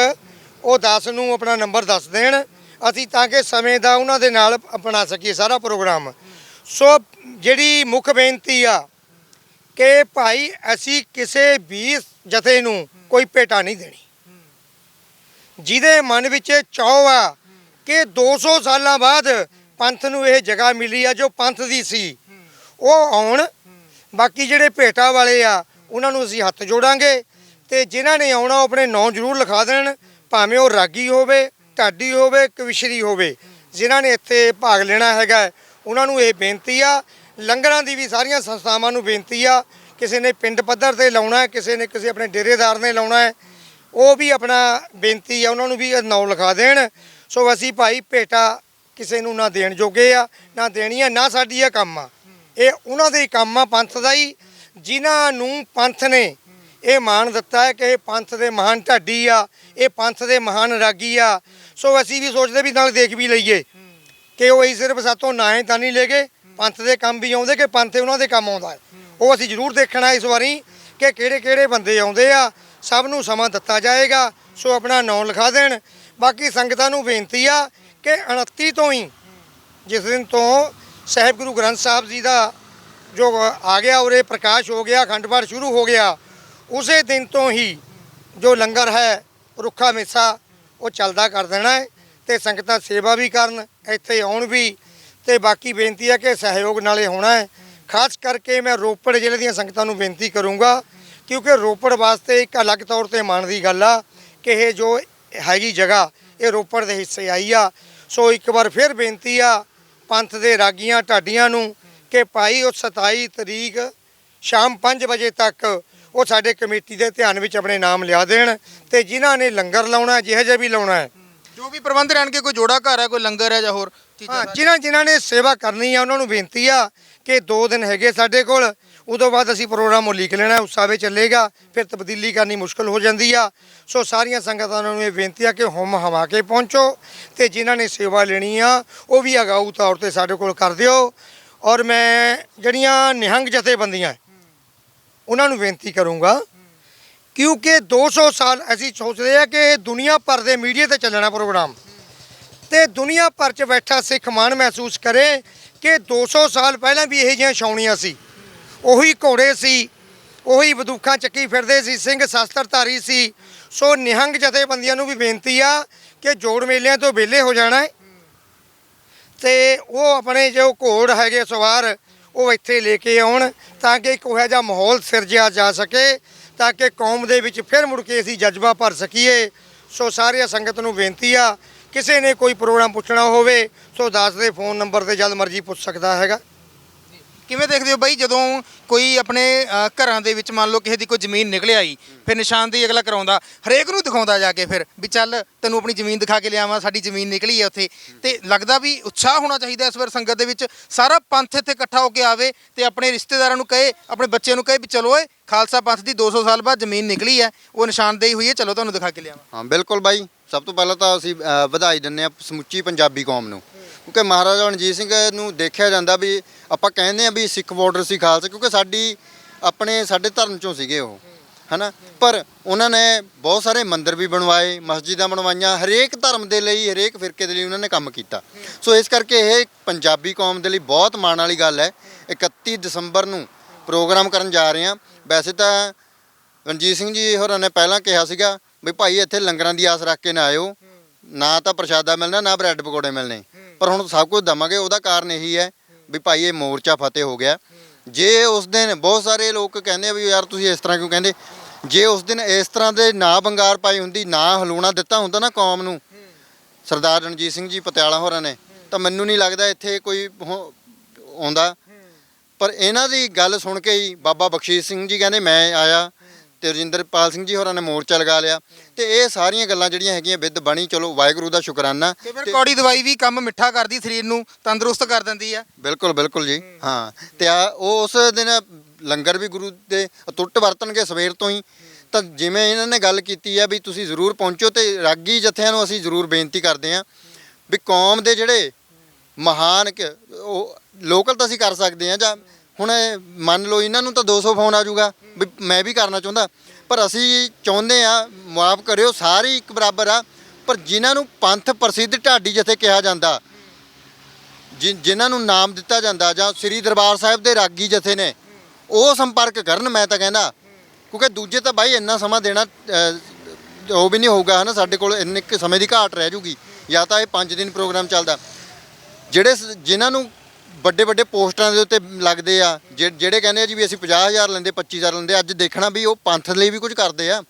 ਉਹ 10 ਨੂੰ ਆਪਣਾ ਨੰਬਰ ਦੱਸ ਦੇਣ, ਅਸੀਂ ਤਾਂ ਕਿ ਸਮੇਂ ਦਾ ਉਹਨਾਂ ਦੇ ਨਾਲ ਅਪਣਾ ਸਕੀਏ ਸਾਰਾ ਪ੍ਰੋਗਰਾਮ। ਸੋ ਜਿਹੜੀ ਮੁੱਖ ਬੇਨਤੀ ਆ, ਕਿ ਭਾਈ ਅਸੀਂ ਕਿਸੇ ਵੀ ਜਥੇ ਨੂੰ ਕੋਈ ਭੇਟਾ ਨਹੀਂ ਦੇਣੀ। ਜਿਹਦੇ ਮਨ ਵਿੱਚ ਇਹ ਚਾਅ ਆ ਕਿ 200 ਸਾਲਾਂ ਬਾਅਦ ਪੰਥ ਨੂੰ ਇਹ ਜਗ੍ਹਾ ਮਿਲੀ ਆ ਜੋ ਪੰਥ ਦੀ ਸੀ। ਉਹ ਆਉਣ, ਬਾਕੀ ਜਿਹੜੇ ਭੇਟਾ ਵਾਲੇ ਆ, ਉਹਨਾਂ ਨੂੰ ਅਸੀਂ ਹੱਥ ਜੋੜਾਂਗੇ ਤੇ ਜਿਨ੍ਹਾਂ ਨੇ ਆਉਣਾ, ਉਹ ਆਪਣੇ ਨਾਂ ਜ਼ਰੂਰ ਲਿਖਾ ਦੇਣ, ਭਾਵੇਂ ਉਹ ਰਾਗੀ ਹੋਵੇ, ਢਾਡੀ ਹੋਵੇ, ਕਵਿਸ਼ਰੀ ਹੋਵੇ। ਜਿਨ੍ਹਾਂ ਨੇ ਇੱਥੇ ਭਾਗ ਲੈਣਾ ਹੈਗਾ, ਉਹਨਾਂ ਨੂੰ ਇਹ ਬੇਨਤੀ ਆ, ਲੰਗਰਾਂ ਦੀ ਵੀ ਸਾਰੀਆਂ ਸੰਸਥਾਵਾਂ ਨੂੰ ਬੇਨਤੀ ਆ, ਕਿਸੇ ਨੇ ਪਿੰਡ ਪੱਧਰ ਤੇ ਲਾਉਣਾ ਹੈ ਕਿਸੇ ਨੇ ਕਿਸੇ ਆਪਣੇ ਡੇਰੇਦਾਰ ਨੇ ਲਾਉਣਾ ਹੈ ਉਹ ਵੀ ਆਪਣਾ ਬੇਨਤੀ ਆ, ਉਹਨਾਂ ਨੂੰ ਵੀ ਨਾਂ ਲਿਖਾ ਦੇਣ। ਸੋ ਅਸੀਂ ਭਾਈ ਭੇਟਾ ਕਿਸੇ ਨੂੰ ਨਾ ਦੇਣ ਜੋਗੇ ਆ, ਨਾ ਦੇਣੀ ਆ ਨਾ ਸਾਡੀ ਇਹ ਕੰਮ ਆ। ਇਹ ਉਹਨਾਂ ਦੇ ਹੀ ਕੰਮ ਆ ਪੰਥ ਦਾ ਹੀ। ਜਿਨ੍ਹਾਂ ਨੂੰ ਪੰਥ ਨੇ ਇਹ ਮਾਣ ਦਿੱਤਾ ਹੈ ਕਿ ਇਹ ਪੰਥ ਦੇ ਮਹਾਨ ਢਾਡੀ ਆ, ਇਹ ਪੰਥ ਦੇ ਮਹਾਨ ਰਾਗੀ ਆ। ਸੋ ਅਸੀਂ ਵੀ ਸੋਚਦੇ ਵੀ ਨਾਲ ਦੇਖ ਵੀ ਲਈਏ ਕਿ ਉਹ ਹੀ ਸਿਰਫ ਸਾਤੋਂ ਨਾ ਹੀ ਤਾਂ ਨਹੀਂ ਲੈ ਗਏ, ਪੰਥ ਦੇ ਕੰਮ ਵੀ ਆਉਂਦੇ ਕਿ ਪੰਥ ਉਹਨਾਂ ਦੇ ਕੰਮ ਆਉਂਦਾ ਉਹ ਅਸੀਂ ਜ਼ਰੂਰ ਦੇਖਣਾ ਇਸ ਵਾਰੀ ਕਿ ਕਿਹੜੇ ਕਿਹੜੇ ਬੰਦੇ ਆਉਂਦੇ ਆ। ਸਭ ਨੂੰ ਸਮਾਂ ਦਿੱਤਾ ਜਾਏਗਾ, ਸੋ ਆਪਣਾ ਨਾਂ ਲਿਖਾ ਦੇਣ। ਬਾਕੀ ਸੰਗਤਾਂ ਨੂੰ ਬੇਨਤੀ ਆ ਕਿ 29 ਤੋਂ ਹੀ ਜਿਸ ਦਿਨ ਤੋਂ ਸਾਹਿਬ ਗੁਰੂ ਗ੍ਰੰਥ ਸਾਹਿਬ ਜੀ ਦਾ ਜੋ ਆ ਗਿਆ, ਉਰੇ ਪ੍ਰਕਾਸ਼ ਹੋ ਗਿਆ, ਅਖੰਡ ਪਾਠ ਸ਼ੁਰੂ ਹੋ ਗਿਆ, ਉਸੇ ਦਿਨ ਤੋਂ ਹੀ ਜੋ ਲੰਗਰ ਹੈ, ਰੁੱਖਾ ਮੇਸਾ, ਉਹ ਚੱਲਦਾ ਕਰ ਦੇਣਾ ਹੈ ਤੇ ਸੰਗਤਾਂ ਸੇਵਾ ਵੀ ਕਰਨ, ਇੱਥੇ ਆਉਣ ਵੀ। ਤੇ ਬਾਕੀ ਬੇਨਤੀ ਹੈ ਕਿ ਸਹਿਯੋਗ ਨਾਲੇ ਹੋਣਾ ਹੈ। ਖਾਸ ਕਰਕੇ ਮੈਂ ਰੋਪੜ ਜ਼ਿਲ੍ਹੇ ਦੀਆਂ ਸੰਗਤਾਂ ਨੂੰ ਬੇਨਤੀ ਕਰੂੰਗਾ ਕਿਉਂਕਿ ਰੋਪੜ ਵਾਸਤੇ ਇੱਕ ਅਲੱਗ ਤੌਰ ਤੇ ਮਾਣ ਦੀ ਗੱਲ ਆ ਕਿ ਇਹ ਜੋ ਹੈਗੀ ਜਗ੍ਹਾ ਇਹ ਰੋਪੜ ਦੇ ਹਿੱਸੇ ਆਈ ਆ। ਸੋ ਇੱਕ ਵਾਰ ਫਿਰ ਬੇਨਤੀ ਆ ਪੰਥ ਦੇ ਰਾਗੀਆਂ ਢਾਡੀਆਂ ਨੂੰ ਕਿ ਭਾਈ ਉਹ 27 ਤਰੀਕ ਸ਼ਾਮ 5 ਵਜੇ ਤੱਕ ਉਹ ਸਾਡੇ ਕਮੇਟੀ ਦੇ ਧਿਆਨ ਵਿੱਚ ਆਪਣੇ ਨਾਮ ਲਿਆ ਦੇਣ ਤੇ ਜਿਨ੍ਹਾਂ ਨੇ ਲੰਗਰ ਲਾਉਣਾ ਜਿਹੋ ਜਿਹਾ ਵੀ ਲਾਉਣਾ ਹੈ। ਜੋ ਵੀ ਪ੍ਰਬੰਧ ਰਹਿਣਗੇ ਕੋਈ ਜੋੜਾ ਘਰ ਹੈ ਕੋਈ ਲੰਗਰ ਹੈ ਜਾਂ ਹੋਰ ਚੀਜ਼ਾਂ ਹਾਂ ਜਿਨ੍ਹਾਂ ਜਿਨ੍ਹਾਂ ਨੇ ਸੇਵਾ ਕਰਨੀ ਆ ਉਹਨਾਂ ਨੂੰ ਬੇਨਤੀ ਆ ਕਿ 2 ਦਿਨ ਹੈਗੇ ਸਾਡੇ ਕੋਲ ਉਦੋਂ ਬਾਅਦ ਅਸੀਂ ਪ੍ਰੋਗਰਾਮ ਉਹ ਲਿਖ ਲੈਣਾ ਉਸ ਸਾਵੇ ਚੱਲੇਗਾ, ਫਿਰ ਤਬਦੀਲੀ ਕਰਨੀ ਮੁਸ਼ਕਲ ਹੋ ਜਾਂਦੀ ਆ। ਸੋ ਸਾਰੀਆਂ ਸੰਗਤਾਂ ਨੂੰ ਇਹ ਬੇਨਤੀ ਆ ਕਿ ਹੁਮ ਹਵਾ ਕੇ ਪਹੁੰਚੋ ਤੇ ਜਿਨ੍ਹਾਂ ਨੇ ਸੇਵਾ ਲੈਣੀ ਆ, ਉਹ ਵੀ ਅਗਾਊ ਤੌਰ ਤੇ ਸਾਡੇ ਕੋਲ ਕਰ ਦਿਓ। ਔਰ ਮੈਂ ਜਿਹੜੀਆਂ ਨਿਹੰਗ ਜਥੇਬੰਦੀਆਂ ਉਹਨਾਂ ਨੂੰ ਬੇਨਤੀ ਕਰੂੰਗਾ, ਕਿਉਂਕਿ 200 ਸਾਲ ਅਸੀਂ ਸੋਚਦੇ ਆ ਕਿ ਦੁਨੀਆ ਭਰ ਦੇ ਮੀਡੀਆ ਤੇ ਚੱਲਣਾ ਪ੍ਰੋਗਰਾਮ। ਤੇ ਦੁਨੀਆ ਭਰ 'ਚ ਬੈਠਾ ਸਿੱਖ ਮਾਣ ਮਹਿਸੂਸ ਕਰੇ ਕਿ 200 ਸਾਲ ਪਹਿਲਾਂ ਵੀ ਇਹ ਜਿਹੀਆਂ ਛਾਉਣੀਆਂ ਸੀ। ਉਹੀ ਘੋੜੇ ਸੀ, ਉਹੀ ਬੰਦੂਕਾਂ ਚੱਕੀ ਫਿਰਦੇ ਸੀ, ਸਿੰਘ ਸ਼ਸਤਰਧਾਰੀ ਸੀ। ਸੋ ਨਿਹੰਗ ਜਥੇਬੰਦੀਆਂ ਨੂੰ ਵੀ ਬੇਨਤੀ ਆ ਕਿ ਜੋੜ ਮੇਲਿਆਂ ਤੋਂ ਵਿਹਲੇ ਹੋ ਜਾਣਾ ਹੈ। ਤੇ ਉਹ ਆਪਣੇ ਜੋ ਘੋੜ ਹੈਗੇ ਸਵਾਰ, ਉਹ ਇੱਥੇ ਲੈ ਕੇ ਆਉਣ ਤਾਂ ਕਿ ਇੱਕ ਉਹੋ ਜਿਹਾ ਮਾਹੌਲ ਸਿਰਜਿਆ ਜਾ ਸਕੇ, ਤਾਂ ਕਿ ਕੌਮ ਦੇ ਵਿੱਚ ਫਿਰ ਮੁੜ ਕੇ ਅਸੀਂ ਜਜ਼ਬਾ ਭਰ ਸਕੀਏ। ਸੋ ਸਾਰੀਆਂ ਸੰਗਤ ਨੂੰ ਬੇਨਤੀ ਆ, ਕਿਸੇ ਨੇ ਕੋਈ ਪ੍ਰੋਗਰਾਮ ਪੁੱਛਣਾ ਹੋਵੇ, ਸੋ ਦਾਸ ਦੇ ਫੋਨ ਨੰਬਰ ਤੇ ਜਦ ਮਰਜ਼ੀ ਪੁੱਛ ਸਕਦਾ ਹੈਗਾ। ਕਿਵੇਂ ਦੇਖਦੇ ਹੋ ਬਾਈ ਜਦੋਂ ਕੋਈ ਆਪਣੇ ਅ, ਘਰਾਂ ਦੇ ਵਿੱਚ ਮੰਨ ਲਓ ਕਿਸੇ ਦੀ ਕੋਈ ਜ਼ਮੀਨ ਨਿਕਲ ਆਈ ਫਿਰ ਨਿਸ਼ਾਨਦੇਹੀ ਅਗਲਾ ਕਰਾਉਂਦਾ ਹਰੇਕ ਨੂੰ ਦਿਖਾਉਂਦਾ ਜਾ ਕੇ ਫਿਰ ਵੀ ਚੱਲ ਤੈਨੂੰ ਆਪਣੀ ਜ਼ਮੀਨ ਦਿਖਾ ਕੇ ਲਿਆਵਾਂ ਸਾਡੀ ਜ਼ਮੀਨ ਨਿਕਲੀ ਹੈ ਉੱਥੇ। ਤੇ ਲੱਗਦਾ ਵੀ ਉਤਸ਼ਾਹ ਹੋਣਾ ਚਾਹੀਦਾ ਇਸ ਵਾਰ ਸੰਗਤ ਦੇ ਵਿੱਚ ਸਾਰਾ ਪੰਥ ਇੱਥੇ ਇਕੱਠਾ ਹੋ ਕੇ ਆਵੇ ਤੇ ਆਪਣੇ ਰਿਸ਼ਤੇਦਾਰਾਂ ਨੂੰ ਕਹੇ ਆਪਣੇ ਬੱਚਿਆਂ ਨੂੰ ਕਹੇ ਵੀ ਚਲੋ ਓਏ ਖਾਲਸਾ ਪੰਥ ਦੀ 200 ਸਾਲ ਬਾਅਦ ਜ਼ਮੀਨ ਨਿਕਲੀ ਹੈ ਉਹ ਨਿਸ਼ਾਨਦੇਹੀ ਹੋਈ ਹੈ ਚਲੋ ਤੁਹਾਨੂੰ ਦਿਖਾ ਕੇ ਲਿਆਵਾਂ। ਹਾਂ ਬਿਲਕੁਲ ਬਾਈ। ਸਭ ਤੋਂ ਪਹਿਲਾਂ ਤਾਂ ਅਸੀਂ ਅ, ਵਧਾਈ ਦਿੰਦੇ ਆ ਸਮੁੱਚੀ ਪੰਜਾਬੀ ਕੌਮ ਨੂੰ। ਕਿਉਂਕਿ ਮਹਾਰਾਜਾ ਰਣਜੀਤ ਸਿੰਘ ਨੂੰ ਦੇਖਿਆ ਜਾਂਦਾ ਵੀ ਆਪਾਂ ਕਹਿੰਦੇ ਆ ਵੀ ਸਿੱਖ ਬਾਰਡਰ ਸੀ ਖਾਲਸਾ, ਕਿਉਂਕਿ ਸਾਡੀ ਆਪਣੇ ਸਾਡੇ ਧਰਮ ਚੋਂ ਸੀਗੇ ਉਹ, ਹਨਾ? ਪਰ ਉਹਨਾਂ ਨੇ ਬਹੁਤ ਸਾਰੇ ਮੰਦਿਰ ਵੀ ਬਣਵਾਏ, ਮਸਜਿਦਾਂ ਬਣਵਾਈਆਂ, ਹਰੇਕ ਧਰਮ ਦੇ ਲਈ, ਹਰੇਕ ਫਿਰਕੇ ਦੇ ਲਈ ਉਹਨਾਂ ਨੇ ਕੰਮ ਕੀਤਾ। ਸੋ ਇਸ ਕਰਕੇ ਇਹ ਪੰਜਾਬੀ ਕੌਮ ਦੇ ਲਈ ਬਹੁਤ ਮਾਣ ਵਾਲੀ ਗੱਲ ਹੈ। 31 ਦਸੰਬਰ ਨੂੰ ਪ੍ਰੋਗਰਾਮ ਕਰਨ ਜਾ ਰਹੇ ਹਾਂ। ਵੈਸੇ ਤਾਂ ਰਣਜੀਤ ਸਿੰਘ ਜੀ ਹੋਰਾਂ ਨੇ ਪਹਿਲਾਂ ਕਿਹਾ ਸੀਗਾ ਵੀ ਭਾਈ ਇੱਥੇ ਲੰਗਰਾਂ ਦੀ ਆਸ ਰੱਖ ਕੇ ਨਾ ਆਇਓ। ਨਾ ਤਾਂ ਪ੍ਰਸ਼ਾਦਾ ਮਿਲਣਾ, ਨਾ ਬ੍ਰੈਡ ਪਕੌੜੇ ਮਿਲਣੇ। ਪਰ ਹੁਣ ਸਭ ਕੁਝ ਦਵਾਂਗੇ, ਉਹਦਾ ਕਾਰਨ ਇਹੀ ਹੈ ਵੀ ਭਾਈ ਇਹ ਮੋਰਚਾ ਫਤਿਹ ਹੋ ਗਿਆ। ਜੇ ਉਸ ਦਿਨ ਬਹੁਤ ਸਾਰੇ ਲੋਕ ਕਹਿੰਦੇ ਆ ਵੀ ਯਾਰ ਤੁਸੀਂ ਇਸ ਤਰ੍ਹਾਂ ਕਿਉਂ ਕਹਿੰਦੇ? ਜੇ ਉਸ ਦਿਨ ਇਸ ਤਰ੍ਹਾਂ ਦੇ ਨਾ ਬੰਗਾਰ ਪਾਈ ਹੁੰਦੀ, ਨਾ ਹਲੂਣਾ ਦਿੱਤਾ ਹੁੰਦਾ ਨਾ ਕੌਮ ਨੂੰ, ਸਰਦਾਰ ਰਣਜੀਤ ਸਿੰਘ ਜੀ ਪਟਿਆਲਾ ਹੋਰਾਂ ਨੇ, ਤਾਂ ਮੈਨੂੰ ਨਹੀਂ ਲੱਗਦਾ ਇੱਥੇ ਕੋਈ ਹੋ- ਆਉਂਦਾ। ਪਰ ਇਹਨਾਂ ਦੀ ਗੱਲ ਸੁਣ ਕੇ ਹੀ ਬਾਬਾ ਬਖਸ਼ੀਸ਼ ਸਿੰਘ ਜੀ ਕਹਿੰਦੇ, ਮੈਂ ਆਇਆ ਤੇ ਰਜਿੰਦਰਪਾਲ ਸਿੰਘ ਜੀ ਹੋਰਾਂ ਨੇ ਮੋਰਚਾ ਲਗਾ ਲਿਆ ਤੇ ਇਹ ਸਾਰੀਆਂ ਗੱਲਾਂ ਜਿਹੜੀਆਂ ਹੈਗੀਆਂ ਵਿਦ ਬਣੀ ਚਲੋ ਵਾਹਿਗੁਰੂ ਦਾ ਸ਼ੁਕਰਾਨਾ ਤੇ ਫਿਰ ਕੌੜੀ ਦਵਾਈ ਵੀ ਕੰਮ ਮਿੱਠਾ ਕਰਦੀ ਸਰੀਰ ਨੂੰ ਤੰਦਰੁਸਤ ਕਰ ਦਿੰਦੀ ਆ। ਬਿਲਕੁਲ ਬਿਲਕੁਲ ਜੀ ਹਾਂ। ਤੇ ਆ ਉਹ ਉਸ ਦਿਨ ਲੰਗਰ ਵੀ ਗੁਰੂ ਦੇ ਅਟੁੱਟ ਵਰਤਣਗੇ ਸਵੇਰ ਤੋਂ ਹੀ। ਤਾਂ ਜਿਵੇਂ ਇਹਨਾਂ ਨੇ ਗੱਲ ਕੀਤੀ ਹੈ ਵੀ ਤੁਸੀਂ ਜ਼ਰੂਰ ਪਹੁੰਚੋ ਤੇ ਰਾਗੀ ਜਥਿਆਂ ਨੂੰ ਅਸੀਂ ਜ਼ਰੂਰ ਬੇਨਤੀ ਕਰਦੇ ਹਾਂ ਵੀ ਕੌਮ ਦੇ ਜਿਹੜੇ ਮਹਾਨ ਉਹ ਲੋਕਲ ਤਾਂ ਅਸੀਂ ਕਰ ਸਕਦੇ ਹਾਂ ਜਾਂ ਹੁਣ ਇਹ ਮੰਨ ਲਓ ਇਹਨਾਂ ਨੂੰ ਤਾਂ 200 ਫੋਨ ਆ ਜਾਊਗਾ, ਵੀ ਮੈਂ ਵੀ ਕਰਨਾ ਚਾਹੁੰਦਾ। ਪਰ ਅਸੀਂ ਚਾਹੁੰਦੇ ਆ ਮੁਆਫ਼ ਕਰਿਓ, ਸਾਰੇ ਇੱਕ ਬਰਾਬਰ ਆ, ਪਰ ਜਿਨ੍ਹਾਂ ਨੂੰ ਪੰਥ ਪ੍ਰਸਿੱਧ ਢਾਡੀ ਜਥੇ ਕਿਹਾ ਜਾਂਦਾ, ਜਿ- ਜਿਨ੍ਹਾਂ ਨੂੰ ਨਾਮ ਦਿੱਤਾ ਜਾਂਦਾ, ਜਾਂ ਸ੍ਰੀ ਦਰਬਾਰ ਸਾਹਿਬ ਦੇ ਰਾਗੀ ਜਥੇ ਨੇ, ਉਹ ਸੰਪਰਕ ਕਰਨ, ਮੈਂ ਤਾਂ ਕਹਿੰਦਾ। ਕਿਉਂਕਿ ਦੂਜੇ ਤਾਂ ਬਾਈ ਇੰਨਾ ਸਮਾਂ ਦੇਣਾ ਉਹ ਵੀ ਨਹੀਂ ਹੋਊਗਾ, ਹਨਾ, ਸਾਡੇ ਕੋਲ ਇੰਨੇ ਕੁ ਸਮੇਂ ਦੀ ਘਾਟ ਰਹਿ ਜੂਗੀ, ਜਾਂ ਤਾਂ ਇਹ 5 ਦਿਨ ਪ੍ਰੋਗਰਾਮ ਚੱਲਦਾ। ਜਿਹੜੇ ਸ- ਜਿਨ੍ਹਾਂ ਨੂੰ ਵੱਡੇ ਵੱਡੇ ਪੋਸਟਰਾਂ ਦੇ ਉੱਤੇ ਲੱਗਦੇ ਆ ਜਿ- ਜਿਹੜੇ ਕਹਿੰਦੇ ਆ ਜੀ ਵੀ ਅਸੀਂ 50000 ਲੈਂਦੇ 25000 ਲੈਂਦੇ ਅੱਜ ਦੇਖਣਾ ਵੀ ਉਹ ਪੰਥ ਲਈ ਵੀ ਕੁਝ ਕਰਦੇ ਆ।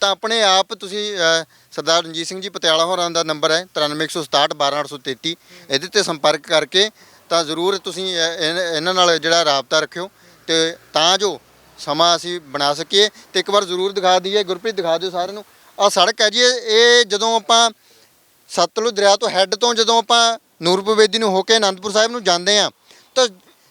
ਤਾਂ ਆਪਣੇ ਆਪ ਤੁਸੀਂ ਅਹ, ਸਰਦਾਰ ਰਣਜੀਤ ਸਿੰਘ ਜੀ ਪਟਿਆਲਾ ਹੋਰਾਂ ਦਾ ਨੰਬਰ ਹੈ 9367 12833 ਇਹਦੇ ਤੇ ਸੰਪਰਕ ਕਰਕੇ ਤਾਂ ਜ਼ਰੂਰ ਤੁਸੀਂ ਅਹ, ਇਨ- ਇਹਨਾਂ ਨਾਲ ਜਿਹੜਾ ਰਾਬਤਾ ਰੱਖਿਓ ਤੇ ਤਾਂ ਜੋ ਸਮਾਂ ਅਸੀਂ ਬਣਾ ਸਕੀਏ। ਤੇ ਇੱਕ ਵਾਰ ਜ਼ਰੂਰ ਦਿਖਾ ਦਈਏ ਗੁਰਪ੍ਰੀਤ ਦਿਖਾ ਦਿਓ ਸਾਰਿਆਂ ਨੂੰ। ਆ ਸੜਕ ਹੈ ਜੀ ਇਹ ਇਹ ਜਦੋਂ ਆਪਾਂ ਸਤਲੁਜ ਦਰਿਆ ਤੋਂ ਹੈੱਡ ਤੋਂ ਜਦੋਂ ਆਪਾਂ ਨੂਰਪੁਰ ਬੇਦੀ ਨੂੰ ਹੋ ਕੇ ਆਨੰਦਪੁਰ ਸਾਹਿਬ ਨੂੰ ਜਾਂਦੇ ਆ ਤਾਂ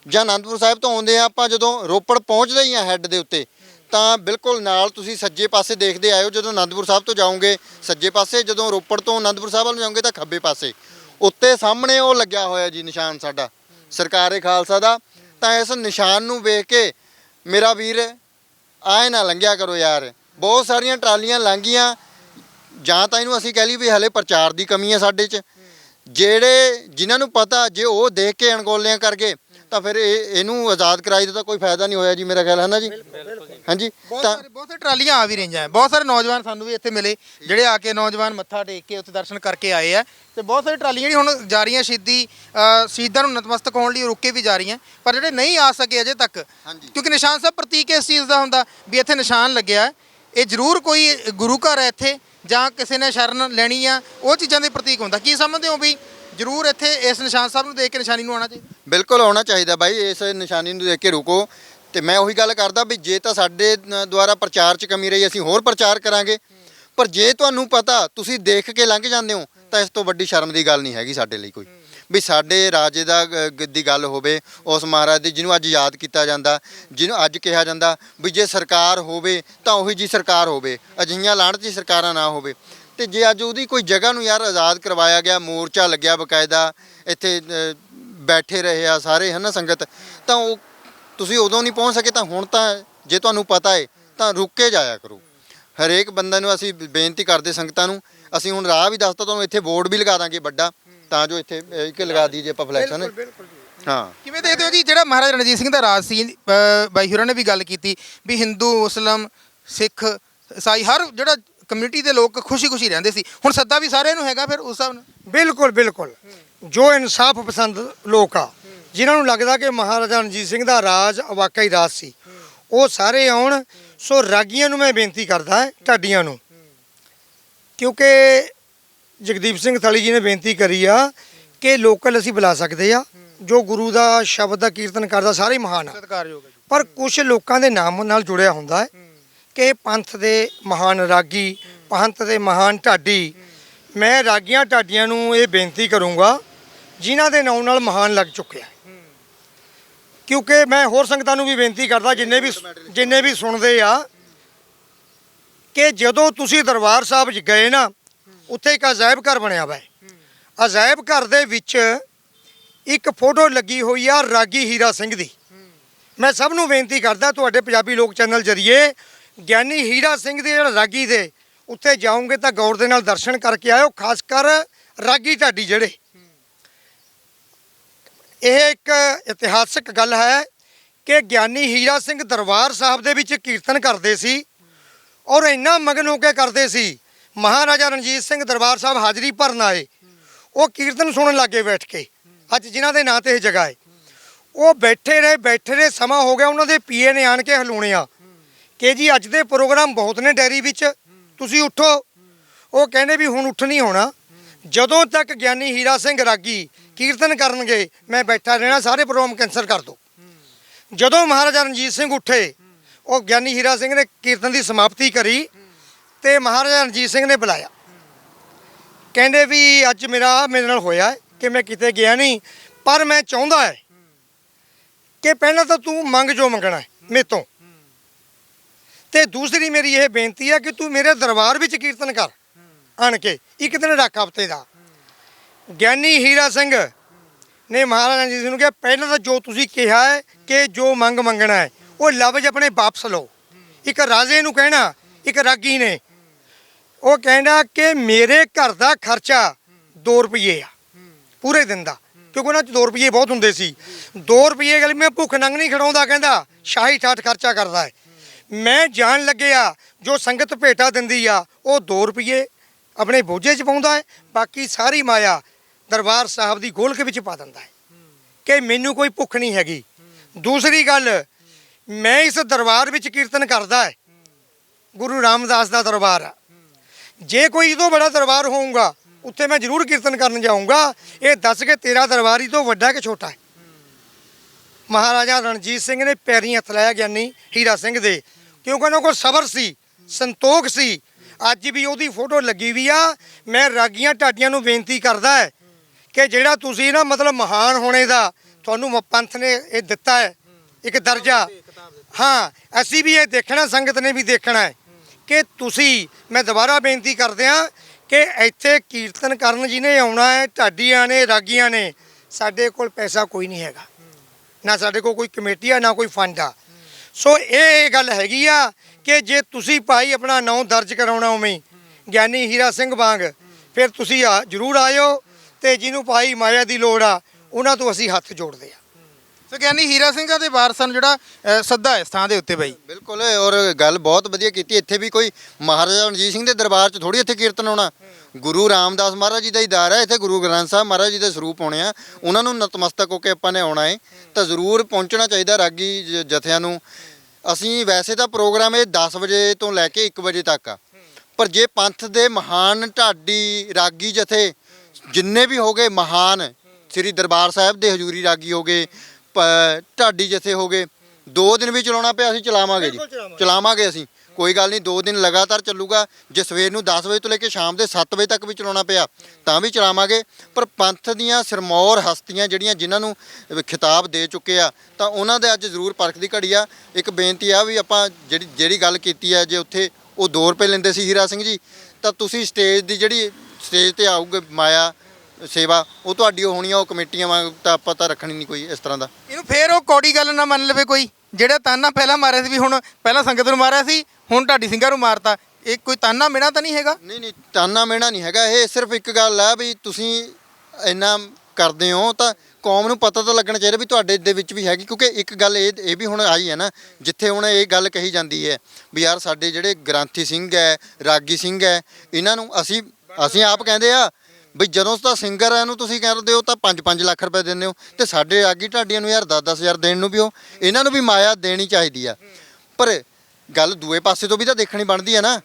ਜਾਂ ਆਨੰਦਪੁਰ ਸਾਹਿਬ ਤੋਂ ਆਉਂਦੇ ਆ ਆਪਾਂ ਜਦੋਂ ਰੋਪੜ ਪਹੁੰਚਦੇ ਹੀ ਆ ਹੈੱਡ ਦੇ ਉੱਤੇ, ਤਾਂ ਬਿਲਕੁਲ ਨਾਲ ਤੁਸੀਂ ਸੱਜੇ ਪਾਸੇ ਦੇਖਦੇ ਆਇਓ, ਜਦੋਂ ਆਨੰਦਪੁਰ ਸਾਹਿਬ ਤੋਂ ਜਾਓਗੇ ਸੱਜੇ ਪਾਸੇ, ਜਦੋਂ ਰੋਪੜ ਤੋਂ ਆਨੰਦਪੁਰ ਸਾਹਿਬ ਵੱਲ ਨੂੰ ਜਾਓਗੇ ਤਾਂ ਖੱਬੇ ਪਾਸੇ। ਉੱਤੇ ਸਾਹਮਣੇ ਉਹ ਲੱਗਿਆ ਹੋਇਆ ਜੀ ਨਿਸ਼ਾਨ ਸਾਡਾ, ਸਰਕਾਰੇ ਖਾਲਸਾ ਦਾ। ਤਾਂ ਇਸ ਨਿਸ਼ਾਨ ਨੂੰ ਵੇਖ ਕੇ ਮੇਰਾ ਵੀਰ, ਆਏ ਨਾ ਲੰਘਿਆ ਕਰੋ ਯਾਰ, ਬਹੁਤ ਸਾਰੀਆਂ ਟਰਾਲੀਆਂ ਲੰਘੀਆਂ ਜਾਂ ਤਾਂ ਇਹਨੂੰ ਅਸੀਂ ਕਹਿ ਲਈ ਵੀ ਹਲੇ ਪ੍ਰਚਾਰ ਦੀ ਕਮੀ ਹੈ ਸਾਡੇ 'ਚ। ਜਿਹੜੇ ਜਿਨ੍ਹਾਂ ਨੂੰ ਪਤਾ ਜੇ ਉਹ ਦੇਖ ਕੇ ਅਣਗੌਲਿਆਂ ਕਰ ਗਏ ਤਾਂ ਫਿਰ ਇਹ ਇਹਨੂੰ ਆਜ਼ਾਦ ਕਰਾਈ ਦਾ ਤਾਂ ਕੋਈ ਫਾਇਦਾ ਨਹੀਂ ਹੋਇਆ ਜੀ ਮੇਰਾ ਖਿਆਲ ਹੈ ਨਾ ਜੀ ਹਾਂਜੀ ਬਹੁਤ ਤਾਂ ਸਾਰੇ ਬਹੁਤ ਸਾਰੇ ਟਰਾਲੀਆਂ ਆ ਵੀ ਰਹੀਆਂ ਹੈ। ਬਹੁਤ ਸਾਰੇ ਨੌਜਵਾਨ ਸਾਨੂੰ ਵੀ ਇੱਥੇ ਮਿਲੇ ਜਿਹੜੇ ਆ ਕੇ ਨੌਜਵਾਨ ਮੱਥਾ ਟੇਕ ਕੇ ਉੱਥੇ ਦਰਸ਼ਨ ਕਰਕੇ ਆਏ ਆ ਤੇ ਬਹੁਤ ਸਾਰੀ ਟਰਾਲੀਆਂ ਜਿਹੜੀ ਹੁਣ ਜਾ ਰਹੀਆਂ ਸ਼ਹੀਦੀ ਅ, ਸ਼ਹੀਦਾਂ ਨੂੰ ਨਤਮਸਤਕ ਹੋਣ ਲਈ ਰੁਕ ਕੇ ਵੀ ਜਾ ਰਹੀਆਂ ਪਰ ਜਿਹੜੇ ਨਹੀਂ ਆ ਸਕੇ ਅਜੇ ਤੱਕ ਹਾਂਜੀ। ਕਿਉਂਕਿ ਨਿਸ਼ਾਨ ਸਾਹਿਬ ਪ੍ਰਤੀਕ ਇਸ ਚੀਜ਼ ਦਾ ਹੁੰਦਾ ਵੀ ਇੱਥੇ ਨਿਸ਼ਾਨ ਲੱਗਿਆ ਹੈ। ਇਹ ਜ਼ਰੂਰ ਕੋਈ ਗੁਰੂ ਘਰ ਹੈ ਇੱਥੇ ਜਾਂ ਕਿਸੇ ਨੇ ਸ਼ਰਨ ਲੈਣੀ ਆ, ਉਹ ਚੀਜ਼ਾਂ ਦੇ ਪ੍ਰਤੀਕ ਹੁੰਦਾ। ਕੀ ਸਮਝਦੇ ਹੋ ਵੀ ਜ਼ਰੂਰ ਇੱਥੇ ਇਸ ਨਿਸ਼ਾਨ ਸਾਹਿਬ ਨੂੰ ਦੇਖ ਕੇ ਨਿਸ਼ਾਨੀ ਨੂੰ ਆਉਣਾ ਚਾਹੀਦਾ? ਬਿਲਕੁਲ ਆਉਣਾ ਚਾਹੀਦਾ ਬਾਈ, ਇਸ ਨਿਸ਼ਾਨੀ ਨੂੰ ਦੇਖ ਕੇ ਰੁਕੋ। ਤੇ ਮੈਂ ਉਹੀ ਗੱਲ ਕਰਦਾ ਵੀ ਜੇ ਤਾਂ ਸਾਡੇ ਦੁਆਰਾ ਪ੍ਰਚਾਰ 'ਚ ਕਮੀ ਰਹੀ, ਅਸੀਂ ਹੋਰ ਪ੍ਰਚਾਰ ਕਰਾਂਗੇ। ਪਰ ਜੇ ਤੁਹਾਨੂੰ ਪਤਾ, ਤੁਸੀਂ ਦੇਖ ਕੇ ਲੰਘ ਜਾਂਦੇ ਹੋ, ਤਾਂ ਇਸ ਤੋਂ ਵੱਡੀ ਸ਼ਰਮ ਦੀ ਗੱਲ ਨਹੀਂ ਹੈਗੀ ਸਾਡੇ ਲਈ ਕੋਈ। ਵੀ ਸਾਡੇ ਰਾਜੇ ਦਾ ਗ- ਦੀ ਗੱਲ ਹੋਵੇ ਉਸ ਮਹਾਰਾਜ ਦੀ ਜਿਹਨੂੰ ਅੱਜ ਯਾਦ ਕੀਤਾ ਜਾਂਦਾ ਜਿਹਨੂੰ ਅੱਜ ਕਿਹਾ ਜਾਂਦਾ ਵੀ ਜੇ ਸਰਕਾਰ ਹੋਵੇ ਤਾਂ ਉਹੀ ਜੀ ਸਰਕਾਰ ਹੋਵੇ ਅਜਿਹੀਆਂ ਲਾਹਣਤੀ ਸਰਕਾਰਾਂ ਨਾ ਹੋਵੇ। ਤੇ ਜੇ ਅੱਜ ਉਹਦੀ ਕੋਈ ਜਗ੍ਹਾ ਨੂੰ ਯਾਰ ਆਜ਼ਾਦ ਕਰਵਾਇਆ ਗਿਆ ਮੋਰਚਾ ਲੱਗਿਆ ਬਕਾਇਦਾ ਇੱਥੇ ਅ, ਬੈਠੇ ਰਹੇ ਆ ਸਾਰੇ ਹਨਾ ਸੰਗਤ ਤਾਂ ਉਹ ਤੁਸੀਂ ਉਦੋਂ ਨਹੀਂ ਪਹੁੰਚ ਸਕੇ ਤਾਂ ਹੁਣ ਤਾਂ ਜੇ ਤੁਹਾਨੂੰ ਪਤਾ ਹੈ ਤਾਂ ਰੁੱਕ ਕੇ ਜਾਇਆ ਕਰੋ। ਹਰੇਕ ਬੰਦੇ ਨੂੰ ਅਸੀਂ ਬੇਨਤੀ ਕਰਦੇ ਸੰਗਤਾਂ ਨੂੰ ਅਸੀਂ ਹੁਣ ਰਾਹ ਵੀ ਦੱਸਤਾ ਤੁਹਾਨੂੰ ਇੱਥੇ ਬੋਰਡ ਵੀ ਲਗਾ ਦਾਂਗੇ ਵੱਡਾ ਤਾਂ ਜੋ ਇੱਥੇ ਇੱਕ ਲਗਾ ਦਈਏ ਆਪਾਂ ਫਲੈਕਸ ਹਨ ਹਾਂ। ਕਿਵੇਂ ਦੇਖਦੇ ਹੋ ਜੀ? ਜਿਹੜਾ ਮਹਾਰਾਜਾ ਰਣਜੀਤ ਸਿੰਘ ਦਾ ਰਾਜ ਸੀ ਬਾਈ ਹੋਰਾਂ ਨੇ ਵੀ ਗੱਲ ਕੀਤੀ ਵੀ ਹਿੰਦੂ ਮੁਸਲਮ ਸਿੱਖ ਈਸਾਈ ਹਰ ਜਿਹੜਾ ਕਮਿਊਨਿਟੀ ਦੇ ਲੋਕ ਖੁਸ਼ੀ-ਖੁਸ਼ੀ ਰਹਿੰਦੇ ਸੀ। ਹੁਣ ਸੱਦਾ ਵੀ ਸਾਰਿਆਂ ਨੂੰ ਹੈਗਾ ਫਿਰ ਉਸ ਹਿਸਾਬ ਨਾਲ? ਬਿਲਕੁਲ ਬਿਲਕੁਲ। ਜੋ ਇਨਸਾਫ ਪਸੰਦ ਲੋਕ ਆ ਜਿਨ੍ਹਾਂ ਨੂੰ ਲੱਗਦਾ ਕਿ ਮਹਾਰਾਜਾ ਰਣਜੀਤ ਸਿੰਘ ਦਾ ਰਾਜ ਵਾਕਈ ਰਾਜ ਸੀ ਉਹ ਸਾਰੇ ਆਉਣ ਸੋ ਰਾਗੀਆਂ ਨੂੰ ਮੈਂ ਬੇਨਤੀ ਕਰਦਾ ਹਾਂ ਢਾਡੀਆਂ ਨੂੰ। ਕਿਉਂਕਿ ਜਗਦੀਪ ਸਿੰਘ ਥਲੀ ਜੀ ਨੇ ਬੇਨਤੀ ਕਰੀ ਆ ਕਿ ਲੋਕਲ ਅਸੀਂ ਬੁਲਾ ਸਕਦੇ ਆ ਜੋ ਗੁਰੂ ਦਾ ਸ਼ਬਦ ਦਾ ਕੀਰਤਨ ਕਰਦਾ ਸਾਰੇ ਹੀ ਮਹਾਨ ਆ। ਸਤਿਕਾਰਯੋਗ ਹੈ ਜੀ। ਪਰ ਕੁਝ ਲੋਕਾਂ ਦੇ ਨਾਮ ਨਾਲ ਜੁੜਿਆ ਹੁੰਦਾ ਹੈ ਕਿ ਪੰਥ ਦੇ ਮਹਾਨ ਰਾਗੀ ਪੰਥ ਦੇ ਮਹਾਨ ਢਾਡੀ ਮੈਂ ਰਾਗੀਆਂ ਢਾਡੀਆਂ ਨੂੰ ਇਹ ਬੇਨਤੀ ਕਰੂੰਗਾ ਜਿਨ੍ਹਾਂ ਦੇ ਨਾਮ ਨਾਲ ਮਹਾਨ ਲੱਗ ਚੁੱਕਿਆ ਕਿਉਂਕਿ ਮੈਂ ਹੋਰ ਸੰਗਤਾਂ ਨੂੰ ਵੀ ਬੇਨਤੀ ਕਰਦਾ ਜਿੰਨੇ ਵੀ ਜਿੰਨੇ ਵੀ ਸੁਣਦੇ ਆ ਕਿ ਜਦੋਂ ਤੁਸੀਂ ਦਰਬਾਰ ਸਾਹਿਬ 'ਚ ਗਏ ਨਾ ਉੱਥੇ ਇੱਕ ਅਜਾਇਬ ਘਰ ਬਣਿਆ ਵਾ। ਅਜਾਇਬ ਘਰ ਦੇ ਵਿੱਚ ਇੱਕ ਫੋਟੋ ਲੱਗੀ ਹੋਈ ਆ ਰਾਗੀ ਹੀਰਾ ਸਿੰਘ ਦੀ। ਮੈਂ ਸਭ ਨੂੰ ਬੇਨਤੀ ਕਰਦਾ ਤੁਹਾਡੇ ਪੰਜਾਬੀ ਲੋਕ ਚੈਨਲ ਜਰੀਏ ਗਿਆਨੀ ਹੀਰਾ ਸਿੰਘ ਦੇ ਜਿਹੜਾ ਰਾਗੀ ਦੇ ਉੱਥੇ ਜਾਓਗੇ ਤਾਂ ਗੌਰ ਦੇ ਨਾਲ ਦਰਸ਼ਨ ਕਰਕੇ ਆਇਓ, ਖਾਸ ਕਰ ਰਾਗੀ ਢਾਡੀ ਜਿਹੜੇ। ਇਹ ਇੱਕ ਇਤਿਹਾਸਕ ਗੱਲ ਹੈ ਕਿ ਗਿਆਨੀ ਹੀਰਾ ਸਿੰਘ ਦਰਬਾਰ ਸਾਹਿਬ ਦੇ ਵਿੱਚ ਕੀਰਤਨ ਕਰਦੇ ਸੀ ਔਰ ਇੰਨਾ ਮਗਨ ਹੋ ਕੇ ਕਰਦੇ ਸੀ ਮਹਾਰਾਜਾ ਰਣਜੀਤ ਸਿੰਘ ਦਰਬਾਰ ਸਾਹਿਬ ਹਾਜ਼ਰੀ ਭਰਨ ਆਏ। ਉਹ ਕੀਰਤਨ ਸੁਣਨ ਲੱਗੇ ਬੈਠ ਕੇ। ਅੱਜ ਜਿਨ੍ਹਾਂ ਦੇ ਨਾਂ ਤੇ ਇਹ ਜਗ੍ਹਾ ਹੈ। ਉਹ ਬੈਠੇ ਰਹੇ ਬੈਠੇ ਰਹੇ, ਸਮਾਂ ਹੋ ਗਿਆ, ਉਹਨਾਂ ਦੇ ਪੀਏ ਨੇ ਆਣ ਕੇ ਹਲੂਣਿਆ। ਕਿ ਜੀ ਅੱਜ ਦੇ ਪ੍ਰੋਗਰਾਮ ਬਹੁਤ ਨੇ ਡੈਰੀ ਵਿੱਚ। ਤੁਸੀਂ ਉੱਠੋ। ਉਹ ਕਹਿੰਦੇ ਵੀ ਹੁਣ ਉੱਠ ਨਹੀਂ ਹੋਣਾ। ਜਦੋਂ ਤੱਕ ਗਿਆਨੀ ਹੀਰਾ ਸਿੰਘ ਰਾਗੀ ਕੀਰਤਨ ਕਰਨਗੇ, ਮੈਂ ਬੈਠਾ ਰਹਿਣਾ, ਸਾਰੇ ਪ੍ਰੋਗਰਾਮ ਕੈਂਸਲ ਕਰ ਦੋ ਜਦੋਂ ਮਹਾਰਾਜਾ ਰਣਜੀਤ ਸਿੰਘ ਉੱਠੇ, ਉਹ ਗਿਆਨੀ ਹੀਰਾ ਸਿੰਘ ਨੇ ਕੀਰਤਨ ਦੀ ਸਮਾਪਤੀ ਕਰੀ। ਤੇ ਮਹਾਰਾਜਾ ਰਣਜੀਤ ਸਿੰਘ ਨੇ ਬੁਲਾਇਆ। ਕਹਿੰਦੇ ਵੀ ਅੱਜ ਮੇਰਾ, ਮੇਰੇ ਨਾਲ ਹੋਇਆ ਕਿ ਮੈਂ ਕਿਤੇ ਗਿਆ ਨਹੀਂ, ਪਰ ਮੈਂ ਚਾਹੁੰਦਾ ਹੈ ਕਿ ਪਹਿਲਾਂ ਤਾਂ ਤੂੰ ਮੰਗ ਜੋ ਮੰਗਣਾ ਹੈ ਮੇਰੇ ਤੋਂ। ਤੇ ਦੂਸਰੀ ਮੇਰੀ ਇਹ ਬੇਨਤੀ ਹੈ ਕਿ ਤੂੰ ਮੇਰੇ ਦਰਬਾਰ ਵਿੱਚ ਕੀਰਤਨ ਕਰ, ਆਣ ਕੇ, ਇੱਕ ਦਿਨ ਰੱਖ ਹਫ਼ਤੇ ਦਾ। ਗਿਆਨੀ ਹੀਰਾ ਸਿੰਘ ਨੇ ਮਹਾਰਾਜਾ ਰਣਜੀਤ ਸਿੰਘ ਨੂੰ ਕਿਹਾ, ਪਹਿਲਾਂ ਤਾਂ ਜੋ ਤੁਸੀਂ ਕਿਹਾ ਹੈ ਕਿ ਜੋ ਮੰਗ ਮੰਗਣਾ ਹੈ, ਉਹ ਲਫ਼ਜ਼ ਆਪਣੇ ਵਾਪਸ ਲਓ। ਇੱਕ ਰਾਜੇ ਨੂੰ ਕਹਿਣਾ, ਇੱਕ ਰਾਗੀ ਨੇ ਉਹ ਕਹਿੰਦਾ ਕਿ ਮੇਰੇ ਘਰ ਦਾ ਖਰਚਾ 2 ਰੁਪਏ ਆ ਪੂਰੇ ਦਿਨ ਦਾ। ਕਿਉਂਕਿ ਉਹਨਾਂ 'ਚ 2 ਰੁਪਏ ਬਹੁਤ ਹੁੰਦੇ ਸੀ। 2 ਰੁਪਏ ਗੱਲ ਮੈਂ ਭੁੱਖ ਨੰਗ ਨਹੀਂ ਖੜਾਉਂਦਾ ਕਹਿੰਦਾ ਸ਼ਾਹੀ ਠਾਠ ਖਰਚਾ ਕਰਦਾ ਹੈ। ਮੈਂ ਜਾਣ ਲੱਗਿਆ ਜੋ ਸੰਗਤ ਭੇਟਾ ਦਿੰਦੀ ਆ ਉਹ 2 ਰੁਪਏ ਆਪਣੇ ਬੋਝੇ 'ਚ ਪਾਉਂਦਾ ਹੈ ਬਾਕੀ ਸਾਰੀ ਮਾਇਆ ਦਰਬਾਰ ਸਾਹਿਬ ਦੀ ਗੋਲਕ ਵਿੱਚ ਪਾ ਦਿੰਦਾ ਹੈ। ਕਿ ਮੈਨੂੰ ਕੋਈ ਭੁੱਖ ਨਹੀਂ ਹੈਗੀ। ਦੂਸਰੀ ਗੱਲ ਮੈਂ ਇਸ ਦਰਬਾਰ ਵਿੱਚ ਕੀਰਤਨ ਕਰਦਾ ਹੈ। ਗੁਰੂ ਰਾਮਦਾਸ ਦਾ ਦਰਬਾਰ ਆ। ਜੇ ਕੋਈ ਇਹ ਤੋਂ ਬੜਾ ਦਰਬਾਰ ਹੋਊਗਾ ਉੱਥੇ ਮੈਂ ਜ਼ਰੂਰ ਕੀਰਤਨ ਕਰਨ ਜਾਊਂਗਾ। ਇਹ ਦੱਸ ਕੇ ਤੇਰਾ ਦਰਬਾਰ ਹੀ ਤੋਂ ਵੱਡਾ ਕਿ ਛੋਟਾ ਹੈ? ਮਹਾਰਾਜਾ ਰਣਜੀਤ ਸਿੰਘ ਨੇ ਪੈਰੀਂ ਹੱਥ ਲਾਇਆ ਗਿਆਨੀ ਹੀਰਾ ਸਿੰਘ ਦੇ। ਕਿਉਂਕਿ ਉਹਨਾਂ ਕੋਲ ਸਬਰ ਸੀ ਸੰਤੋਖ ਸੀ। ਅੱਜ ਵੀ ਉਹਦੀ ਫੋਟੋ ਲੱਗੀ ਵੀ ਆ। ਮੈਂ ਰਾਗੀਆਂ ਢਾਡੀਆਂ ਨੂੰ ਬੇਨਤੀ ਕਰਦਾ ਹੈ ਕਿ ਜਿਹੜਾ ਤੁਸੀਂ ਨਾ ਮਤਲਬ ਮਹਾਨ ਹੋਣੇ ਦਾ ਤੁਹਾਨੂੰ ਪੰਥ ਨੇ ਇਹ ਦਿੱਤਾ ਹੈ ਇੱਕ ਦਰਜਾ। ਹਾਂ ਅਸੀਂ ਵੀ ਇਹ ਦੇਖਣਾ ਸੰਗਤ ਨੇ ਵੀ ਦੇਖਣਾ ਹੈ। ਕਿ ਤੁਸੀਂ, ਮੈਂ ਦੁਬਾਰਾ ਬੇਨਤੀ ਕਰਦੇ ਹਾਂ ਕਿ ਇੱਥੇ ਕੀਰਤਨ ਕਰਨ ਜਿਹਨੇ ਆਉਣਾ ਹੈ, ਢਾਡੀਆਂ ਨੇ, ਰਾਗੀਆਂ ਨੇ, ਸਾਡੇ ਕੋਲ ਪੈਸਾ ਕੋਈ ਨਹੀਂ ਹੈਗਾ। ਨਾ ਸਾਡੇ ਕੋਲ ਕੋਈ ਕਮੇਟੀ ਆ, ਨਾ ਕੋਈ ਫੰਡ ਆ। ਸੋ ਇਹ ਗੱਲ ਹੈਗੀ ਆ ਕਿ ਜੇ ਤੁਸੀਂ ਭਾਈ ਆਪਣਾ ਨਾਂ ਦਰਜ ਕਰਾਉਣਾ ਉਵੇਂ ਗਿਆਨੀ ਹੀਰਾ ਸਿੰਘ ਵਾਂਗ, ਫਿਰ ਤੁਸੀਂ ਆ, ਜਰੂਰ ਆਇਓ ਤੇ ਜਿਹਨੂੰ ਭਾਈ ਮਾਇਆ ਦੀ ਲੋੜ ਆ, ਉਹਨਾਂ ਤੋਂ ਅਸੀਂ ਹੱਥ ਜੋੜਦੇ ਆ। ਸੋ ਗਿਆਨੀ ਹੀਰਾ ਸਿੰਘਾਂ ਦੇ ਵਾਰਸਾਂ ਨੂੰ ਜਿਹੜਾ ਅ, ਸੱਦਾ ਹੈ ਇਸ ਥਾਂ ਦੇ ਉੱਤੇ ਬਾਈ। ਬਿਲਕੁਲ ਔਰ ਗੱਲ ਬਹੁਤ ਵਧੀਆ ਕੀਤੀ। ਇੱਥੇ ਵੀ ਕੋਈ ਮਹਾਰਾਜਾ ਰਣਜੀਤ ਸਿੰਘ ਦੇ ਦਰਬਾਰ 'ਚ ਥੋੜੀ ਇੱਥੇ ਕੀਰਤਨ ਹੋਣਾ। ਗੁਰੂ ਰਾਮਦਾਸ ਮਹਾਰਾਜ ਜੀ ਦਾ ਹੀ ਦਰ ਹੈ। ਇੱਥੇ ਗੁਰੂ ਗ੍ਰੰਥ ਸਾਹਿਬ ਮਹਾਰਾਜ ਜੀ ਦੇ ਸਰੂਪ ਹੋਣੇ ਆ। ਉਹਨਾਂ ਨੂੰ ਨਤਮਸਤਕ ਹੋ ਕੇ ਆਪਾਂ ਨੇ ਆਉਣਾ ਹੈ ਤਾਂ ਜ਼ਰੂਰ ਪਹੁੰਚਣਾ ਚਾਹੀਦਾ ਰਾਗੀ ਜ- ਜਥਿਆਂ ਨੂੰ। ਅਸੀਂ ਵੈਸੇ ਤਾਂ ਪ੍ਰੋਗਰਾਮ ਇਹ 10 ਵਜੇ ਤੋਂ ਲੈ ਕੇ 1 ਵਜੇ ਤੱਕ ਆ। ਪਰ ਜੇ ਪੰਥ ਦੇ ਮਹਾਨ ਢਾਡੀ ਰਾਗੀ ਜਥੇ ਜਿੰਨੇ ਵੀ ਹੋਗੇ ਮਹਾਨ ਸ੍ਰੀ ਦਰਬਾਰ ਸਾਹਿਬ ਦੇ ਹਜ਼ੂਰੀ ਰਾਗੀ ਹੋਗੇ ਪ- ਢਾਡੀ ਜਥੇ ਹੋਗੇ ਦੋ ਦਿਨ ਵੀ ਚਲਾਉਣਾ ਪਿਆ ਅਸੀਂ ਚਲਾਵਾਂਗੇ ਜੀ। ਬਿਲਕੁਲ ਚਲਾਵਾਂਗੇ। ਚਲਾਵਾਂਗੇ ਅਸੀਂ। ਕੋਈ ਗੱਲ ਨਹੀਂ ਦੋ ਦਿਨ ਲਗਾਤਾਰ ਚੱਲੂਗਾ ਜੇ ਸਵੇਰ ਨੂੰ 10 ਵਜੇ ਤੋਂ ਲੈ ਕੇ ਸ਼ਾਮ ਦੇ 7 ਵਜੇ ਤੱਕ ਵੀ ਚਲਾਉਣਾ ਪਿਆ ਤਾਂ ਵੀ ਚਲਾਵਾਂਗੇ। ਪਰ ਪੰਥ ਦੀਆਂ ਸਿਰਮੌਰ ਹਸਤੀਆਂ ਜਿਹੜੀਆਂ ਜਿਨ੍ਹਾਂ ਨੂੰ ਖਿਤਾਬ ਦੇ ਚੁੱਕੇ ਆ ਤਾਂ ਉਹਨਾਂ ਦੇ ਅੱਜ ਜ਼ਰੂਰ ਪਰਖ ਦੀ ਘੜੀ ਆ। ਇੱਕ ਬੇਨਤੀ ਆ ਵੀ ਆਪਾਂ ਜਿਹੜੀ ਜਿਹੜੀ ਗੱਲ ਕੀਤੀ ਆ ਜੇ ਉੱਥੇ ਉਹ 2 ਰੁਪਏ ਲੈਂਦੇ ਸੀ ਹੀਰਾ ਸਿੰਘ ਜੀ ਤਾਂ ਤੁਸੀਂ ਸਟੇਜ ਦੀ ਜਿਹੜੀ ਸਟੇਜ ਤੇ ਆਊਗੇ ਮਾਇਆ ਸੇਵਾ ਉਹ ਤੁਹਾਡੀ ਉਹ ਹੋਣੀ ਆ ਉਹ ਕਮੇਟੀਆਂ ਵਾਂਗ ਤਾਂ ਆਪਾਂ ਤਾਂ ਰੱਖਣੀ ਨਹੀਂ ਕੋਈ ਇਸ ਤਰ੍ਹਾਂ ਦਾ। ਇਹਨੂੰ ਫੇਰ ਉਹ ਕੌੜੀ ਗੱਲ ਨਾ ਮੰਨ ਲਵੇ ਕੋਈ ਜਿਹੜਾ ਤਾਨਾ ਪਹਿਲਾਂ ਮਾਰਿਆ ਸੀ ਵੀ ਹੁਣ ਪਹਿਲਾਂ ਸੰਗਤ ਨੂੰ ਮਾਰਿਆ ਸੀ ਹੁਣ ਢਾਡੀ ਸਿੰਘਾਂ ਨੂੰ ਮਾਰਤਾ। ਇਹ ਕੋਈ ਤਾਨਾ ਮਿਹਣਾ ਤਾਂ ਨਹੀਂ ਹੈਗਾ? ਨਹੀਂ ਨਹੀਂ ਤਾਨਾ ਮੇਣਾ ਨਹੀਂ ਹੈਗਾ। ਇਹ ਸਿਰਫ ਇੱਕ ਗੱਲ ਆ ਵੀ ਤੁਸੀਂ ਇੰਨਾ ਕਰਦੇ ਹੋ ਤਾਂ ਕੌਮ ਨੂੰ ਪਤਾ ਤਾਂ ਲੱਗਣਾ ਚਾਹੀਦਾ ਵੀ ਤੁਹਾਡੇ ਦੇ ਵਿੱਚ ਵੀ ਹੈਗੀ ਕਿਉਂਕਿ ਇੱਕ ਗੱਲ ਇਹ ਇਹ ਵੀ ਹੁਣ ਆਈ ਹੈ ਨਾ ਜਿੱਥੇ ਹੁਣ ਇਹ ਗੱਲ ਕਹੀ ਜਾਂਦੀ ਹੈ ਵੀ ਯਾਰ ਸਾਡੇ ਜਿਹੜੇ ਗ੍ਰੰਥੀ ਸਿੰਘ ਹੈ ਰਾਗੀ ਸਿੰਘ ਹੈ ਇਹਨਾਂ ਨੂੰ ਅਸੀਂ ਅਸੀਂ ਆਪ ਕਹਿੰਦੇ ਆ ਵੀ ਜਦੋਂ ਤਾਂ ਸਿੰਗਰ ਹੈ ਇਹਨੂੰ ਤੁਸੀਂ ਕਰਦੇ ਹੋ ਤਾਂ 5-5 ਲੱਖ ਰੁਪਏ ਦਿੰਦੇ ਹੋ ਤੇ ਸਾਡੇ ਰਾਗੀ ਢਾਡੀਆਂ ਨੂੰ ਯਾਰ 10-10 ਹਜ਼ਾਰ ਦੇਣ ਨੂੰ ਵੀ ਉਹ ਇਹਨਾਂ ਨੂੰ ਵੀ ਮਾਇਆ ਦੇਣੀ ਚਾਹੀਦੀ ਆ। ਪਰ ਗੱਲ ਦੂਏ ਪਾਸੇ ਤੋਂ ਵੀ ਤਾਂ ਦੇਖਣੀ ਬਣਦੀ ਹੈ ਨਾ।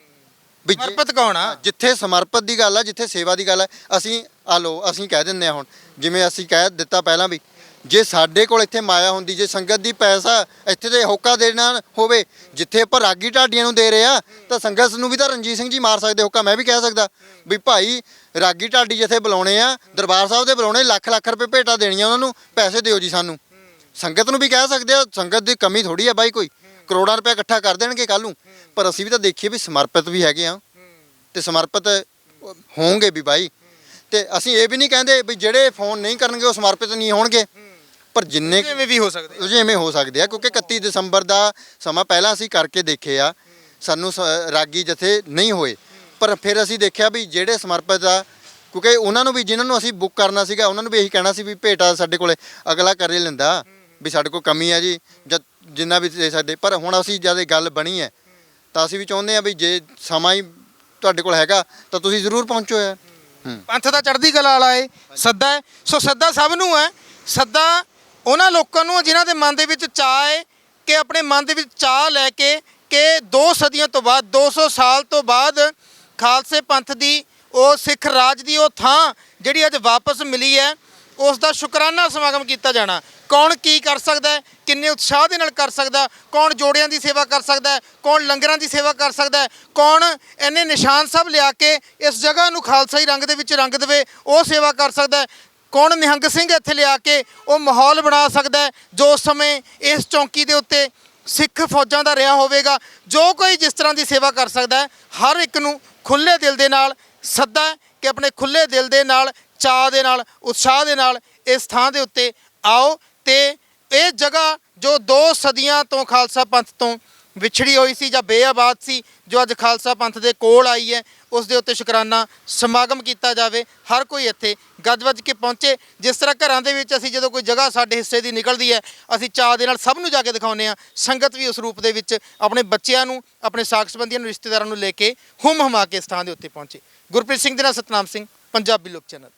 ਵੀ ਜੇ- ਸਮਰਪਿਤ ਕੌਣ ਆ? ਜਿੱਥੇ ਸਮਰਪਿਤ ਦੀ ਗੱਲ ਆ ਜਿੱਥੇ ਸੇਵਾ ਦੀ ਗੱਲ ਆ ਅਸੀਂ ਆ ਲੋ ਅਸੀਂ ਕਹਿ ਦਿੰਦੇ ਆ ਹੁਣ ਜਿਵੇਂ ਅਸੀਂ ਕਹਿ ਦਿੱਤਾ ਪਹਿਲਾਂ ਵੀ ਜੇ ਸਾਡੇ ਕੋਲ ਇੱਥੇ ਮਾਇਆ ਹੁੰਦੀ, ਜੇ ਸੰਗਤ ਦੀ ਪੈਸਾ ਇੱਥੇ ਤੇ ਹੋਕਾ ਦੇਣਾ ਹੋਵੇ, ਜਿੱਥੇ ਆਪਾਂ ਰਾਗੀ ਢਾਡੀਆਂ ਨੂੰ ਦੇ ਰਹੇ ਆ, ਤਾਂ ਸੰਗਤ ਨੂੰ ਵੀ ਤਾਂ ਰਣਜੀਤ ਸਿੰਘ ਜੀ ਮਾਰ ਸਕਦੇ, ਹੋਕਾ ਮੈਂ ਵੀ ਕਹਿ ਸਕਦਾ। ਵੀ ਭਾਈ, ਰਾਗੀ ਢਾਡੀ ਜਿੱਥੇ ਬੁਲਾਉਣੇ ਆ, ਦਰਬਾਰ ਸਾਹਿਬ ਦੇ ਬੁਲਾਉਣੇ, ਲੱਖ ਲੱਖ ਰੁਪਏ ਭੇਟਾ ਦੇਣੀਆਂ ਉਹਨਾਂ ਨੂੰ, ਪੈਸੇ ਦਿਓ ਜੀ ਸਾਨੂੰ। ਸੰਗਤ ਨੂੰ ਵੀ ਕਹਿ ਸਕਦੇ ਆ, ਸੰਗਤ ਦੀ ਕਮੀ ਥੋੜੀ ਆ ਬਾਈ ਕੋਈ, ਕਰੋੜਾਂ ਰੁਪਏ ਇਕੱਠਾ ਕਰ ਦੇਣਗੇ ਕੱਲ ਨੂੰ, ਪਰ ਅਸੀਂ ਵੀ ਤਾਂ ਦੇਖੀਏ ਵੀ ਸਮਰਪਿਤ ਵੀ ਹੈਗੇ ਆ। ਤੇ ਸਮਰਪਿਤ ਹੋਣਗੇ ਵੀ ਬਾਈ। ਤੇ ਅਸੀਂ ਇਹ ਵੀ ਨਹੀਂ ਕਹਿੰਦੇ ਵੀ ਜਿਹੜੇ ਫੋਨ ਨਹੀਂ ਕਰਨਗੇ, ਉਹ ਸਮਰਪਿਤ ਨਹੀਂ ਹੋਣਗੇ। ਪਰ ਜਿੰਨੇ ਜਿਵੇਂ ਵੀ ਹੋ ਸਕਦੇ ਉਹ ਜਿਵੇਂ ਹੋ ਸਕਦੇ ਆ ਕਿਉਂਕਿ 31 ਦਸੰਬਰ ਦਾ ਸਮਾਂ ਪਹਿਲਾਂ ਅਸੀਂ ਕਰਕੇ ਦੇਖੇ ਆ ਸਾਨੂੰ ਸ- ਰਾਗੀ ਜਥੇ ਨਹੀਂ ਹੋਏ। ਪਰ ਫਿਰ ਅਸੀਂ ਦੇਖਿਆ ਵੀ ਜਿਹੜੇ ਸਮਰਪਿਤ ਆ ਕਿਉਂਕਿ ਉਹਨਾਂ ਨੂੰ ਵੀ ਜਿਨ੍ਹਾਂ ਨੂੰ ਅਸੀਂ ਬੁੱਕ ਕਰਨਾ ਸੀਗਾ ਉਹਨਾਂ ਨੂੰ ਵੀ ਇਹੀ ਕਹਿਣਾ ਸੀ ਵੀ ਭੇਟਾ ਸਾਡੇ ਕੋਲੇ ਅਗਲਾ ਕਰ ਹੀ ਲੈਂਦਾ ਵੀ ਸਾਡੇ ਕੋਲ ਕਮੀ ਆ ਜੀ ਜਦ ਜਿੰਨਾ ਵੀ ਦੇ ਸਾਡੇ। ਪਰ ਹੁਣ ਅਸੀਂ ਜਦ ਇਹ ਗੱਲ ਬਣੀ ਹੈ ਤਾਂ ਅਸੀਂ ਵੀ ਚਾਹੁੰਦੇ ਆ ਵੀ ਜੇ ਸਮਾਂ ਹੀ ਤੁਹਾਡੇ ਕੋਲ ਹੈਗਾ ਤਾਂ ਤੁਸੀਂ ਜ਼ਰੂਰ ਪਹੁੰਚੋ ਯਾਰ ਹੂੰ। ਪੰਥ ਦਾ ਚੜ੍ਹਦੀ ਕਲਾ ਵਾਲਾ ਏ ਸੱਦਾ ਹੈ। ਸੋ ਸੱਦਾ ਸਭ ਨੂੰ ਹੈ। ਸੱਦਾ ਉਹਨਾਂ ਲੋਕਾਂ ਨੂੰ, ਜਿਨ੍ਹਾਂ ਦੇ ਮਨ ਦੇ ਵਿੱਚ ਚਾਹ ਹੈ ਕਿ ਆਪਣੇ ਮਨ ਦੇ ਵਿੱਚ ਚਾਹ ਲੈ ਕੇ ਕਿ ਦੋ ਸਦੀਆਂ ਤੋਂ ਬਾਅਦ 200 ਸਾਲ ਤੋਂ ਬਾਅਦ ਖਾਲਸੇ ਪੰਥ ਦੀ, ਉਹ ਸਿੱਖ ਰਾਜ ਦੀ ਉਹ ਥਾਂ ਜਿਹੜੀ ਅੱਜ ਵਾਪਸ ਮਿਲੀ ਹੈ, ਉਸ ਦਾ ਸ਼ੁਕਰਾਨਾ ਸਮਾਗਮ ਕੀਤਾ ਜਾਣਾ। ਕੌਣ ਕੀ ਕਰ ਸਕਦਾ ਹੈ? ਕਿੰਨੇ ਉਤਸ਼ਾਹ ਦੇ ਨਾਲ ਕਰ ਸਕਦਾ ਕੌਣ ਜੋੜਿਆਂ ਦੀ ਸੇਵਾ ਕਰ ਸਕਦਾ ਕੌਣ ਲੰਗਰਾਂ ਦੀ ਸੇਵਾ ਕਰ ਸਕਦਾ ਕੌਣ ਇੰਨੇ ਨਿਸ਼ਾਨ ਸਭ ਲਿਆ ਕੇ ਇਸ ਜਗ੍ਹਾ ਨੂੰ ਖਾਲਸਾਈ ਰੰਗ ਦੇ ਵਿੱਚ ਰੰਗ ਦੇਵੇ, ਉਹ ਸੇਵਾ ਕਰ ਸਕਦਾ ਕੌਣ ਨਿਹੰਗ ਸਿੰਘ ਇੱਥੇ ਲਿਆ ਕੇ ਉਹ ਮਾਹੌਲ ਬਣਾ ਸਕਦਾ ਜੋ ਉਸ ਸਮੇਂ ਇਸ ਚੌਂਕੀ ਦੇ ਉੱਤੇ ਸਿੱਖ ਫੌਜਾਂ ਦਾ ਰਿਹਾ ਹੋਵੇਗਾ, ਜੋ ਕੋਈ ਜਿਸ ਤਰ੍ਹਾਂ ਦੀ ਸੇਵਾ ਕਰ ਸਕਦਾ ਹਰ ਇੱਕ ਨੂੰ ਖੁੱਲੇ ਦਿਲ ਦੇ ਨਾਲ ਸੱਦਾ ਕਿ ਆਪਣੇ ਖੁੱਲੇ ਦਿਲ ਦੇ ਨਾਲ, ਚਾਅ ਦੇ ਨਾਲ, ਉਤਸ਼ਾਹ ਦੇ ਨਾਲ ਇਸ ਥਾਂ ਦੇ ਉੱਤੇ ਆਓ ਤੇ ਇਹ ਜਗ੍ਹਾ ਜੋ ਦੋ ਸਦੀਆਂ ਤੋਂ ਖਾਲਸਾ ਪੰਥ ਤੋਂ ਵਿਛੜੀ ਹੋਈ ਸੀ ਜਾਂ ਬੇਆਬਾਦ ਸੀ, ਜੋ ਅੱਜ ਖਾਲਸਾ ਪੰਥ ਦੇ ਕੋਲ ਆਈ ਹੈ, ਉਸ ਦੇ ਉੱਤੇ ਸ਼ੁਕਰਾਨਾ ਸਮਾਗਮ ਕੀਤਾ ਜਾਵੇ, ਹਰ ਕੋਈ ਇੱਥੇ ਗੱਜ-ਵੱਜ ਕੇ ਪਹੁੰਚੇ, ਜਿਸ ਤਰ੍ਹਾਂ ਘਰਾਂ ਦੇ ਵਿੱਚ ਅਸੀਂ ਜਦੋਂ ਕੋਈ ਜਗ੍ਹਾ ਸਾਡੇ ਹਿੱਸੇ ਦੀ ਨਿਕਲਦੀ ਹੈ, ਅਸੀਂ ਚਾਅ ਦੇ ਨਾਲ ਸਭ ਨੂੰ ਜਾ ਕੇ ਦਿਖਾਉਂਦੇ ਆ ਸੰਗਤ ਵੀ ਉਸ ਰੂਪ ਦੇ ਵਿੱਚ ਆਪਣੇ ਬੱਚਿਆਂ ਨੂੰ, ਆਪਣੇ ਸਾਕ ਸੰਬੰਧੀਆਂ ਨੂੰ, ਰਿਸ਼ਤੇਦਾਰਾਂ ਨੂੰ ਲੈ ਕੇ ਹੁੰਮ ਹਮਾ ਕੇ ਇਸ ਥਾਂ ਦੇ ਉੱਤੇ ਪਹੁੰਚੇ। ਗੁਰਪ੍ਰੀਤ ਸਿੰਘ ਦੇ ਨਾਲ ਸਤਨਾਮ ਸਿੰਘ, ਪੰਜਾਬੀ ਲੋਕ ਚੈਨਲ।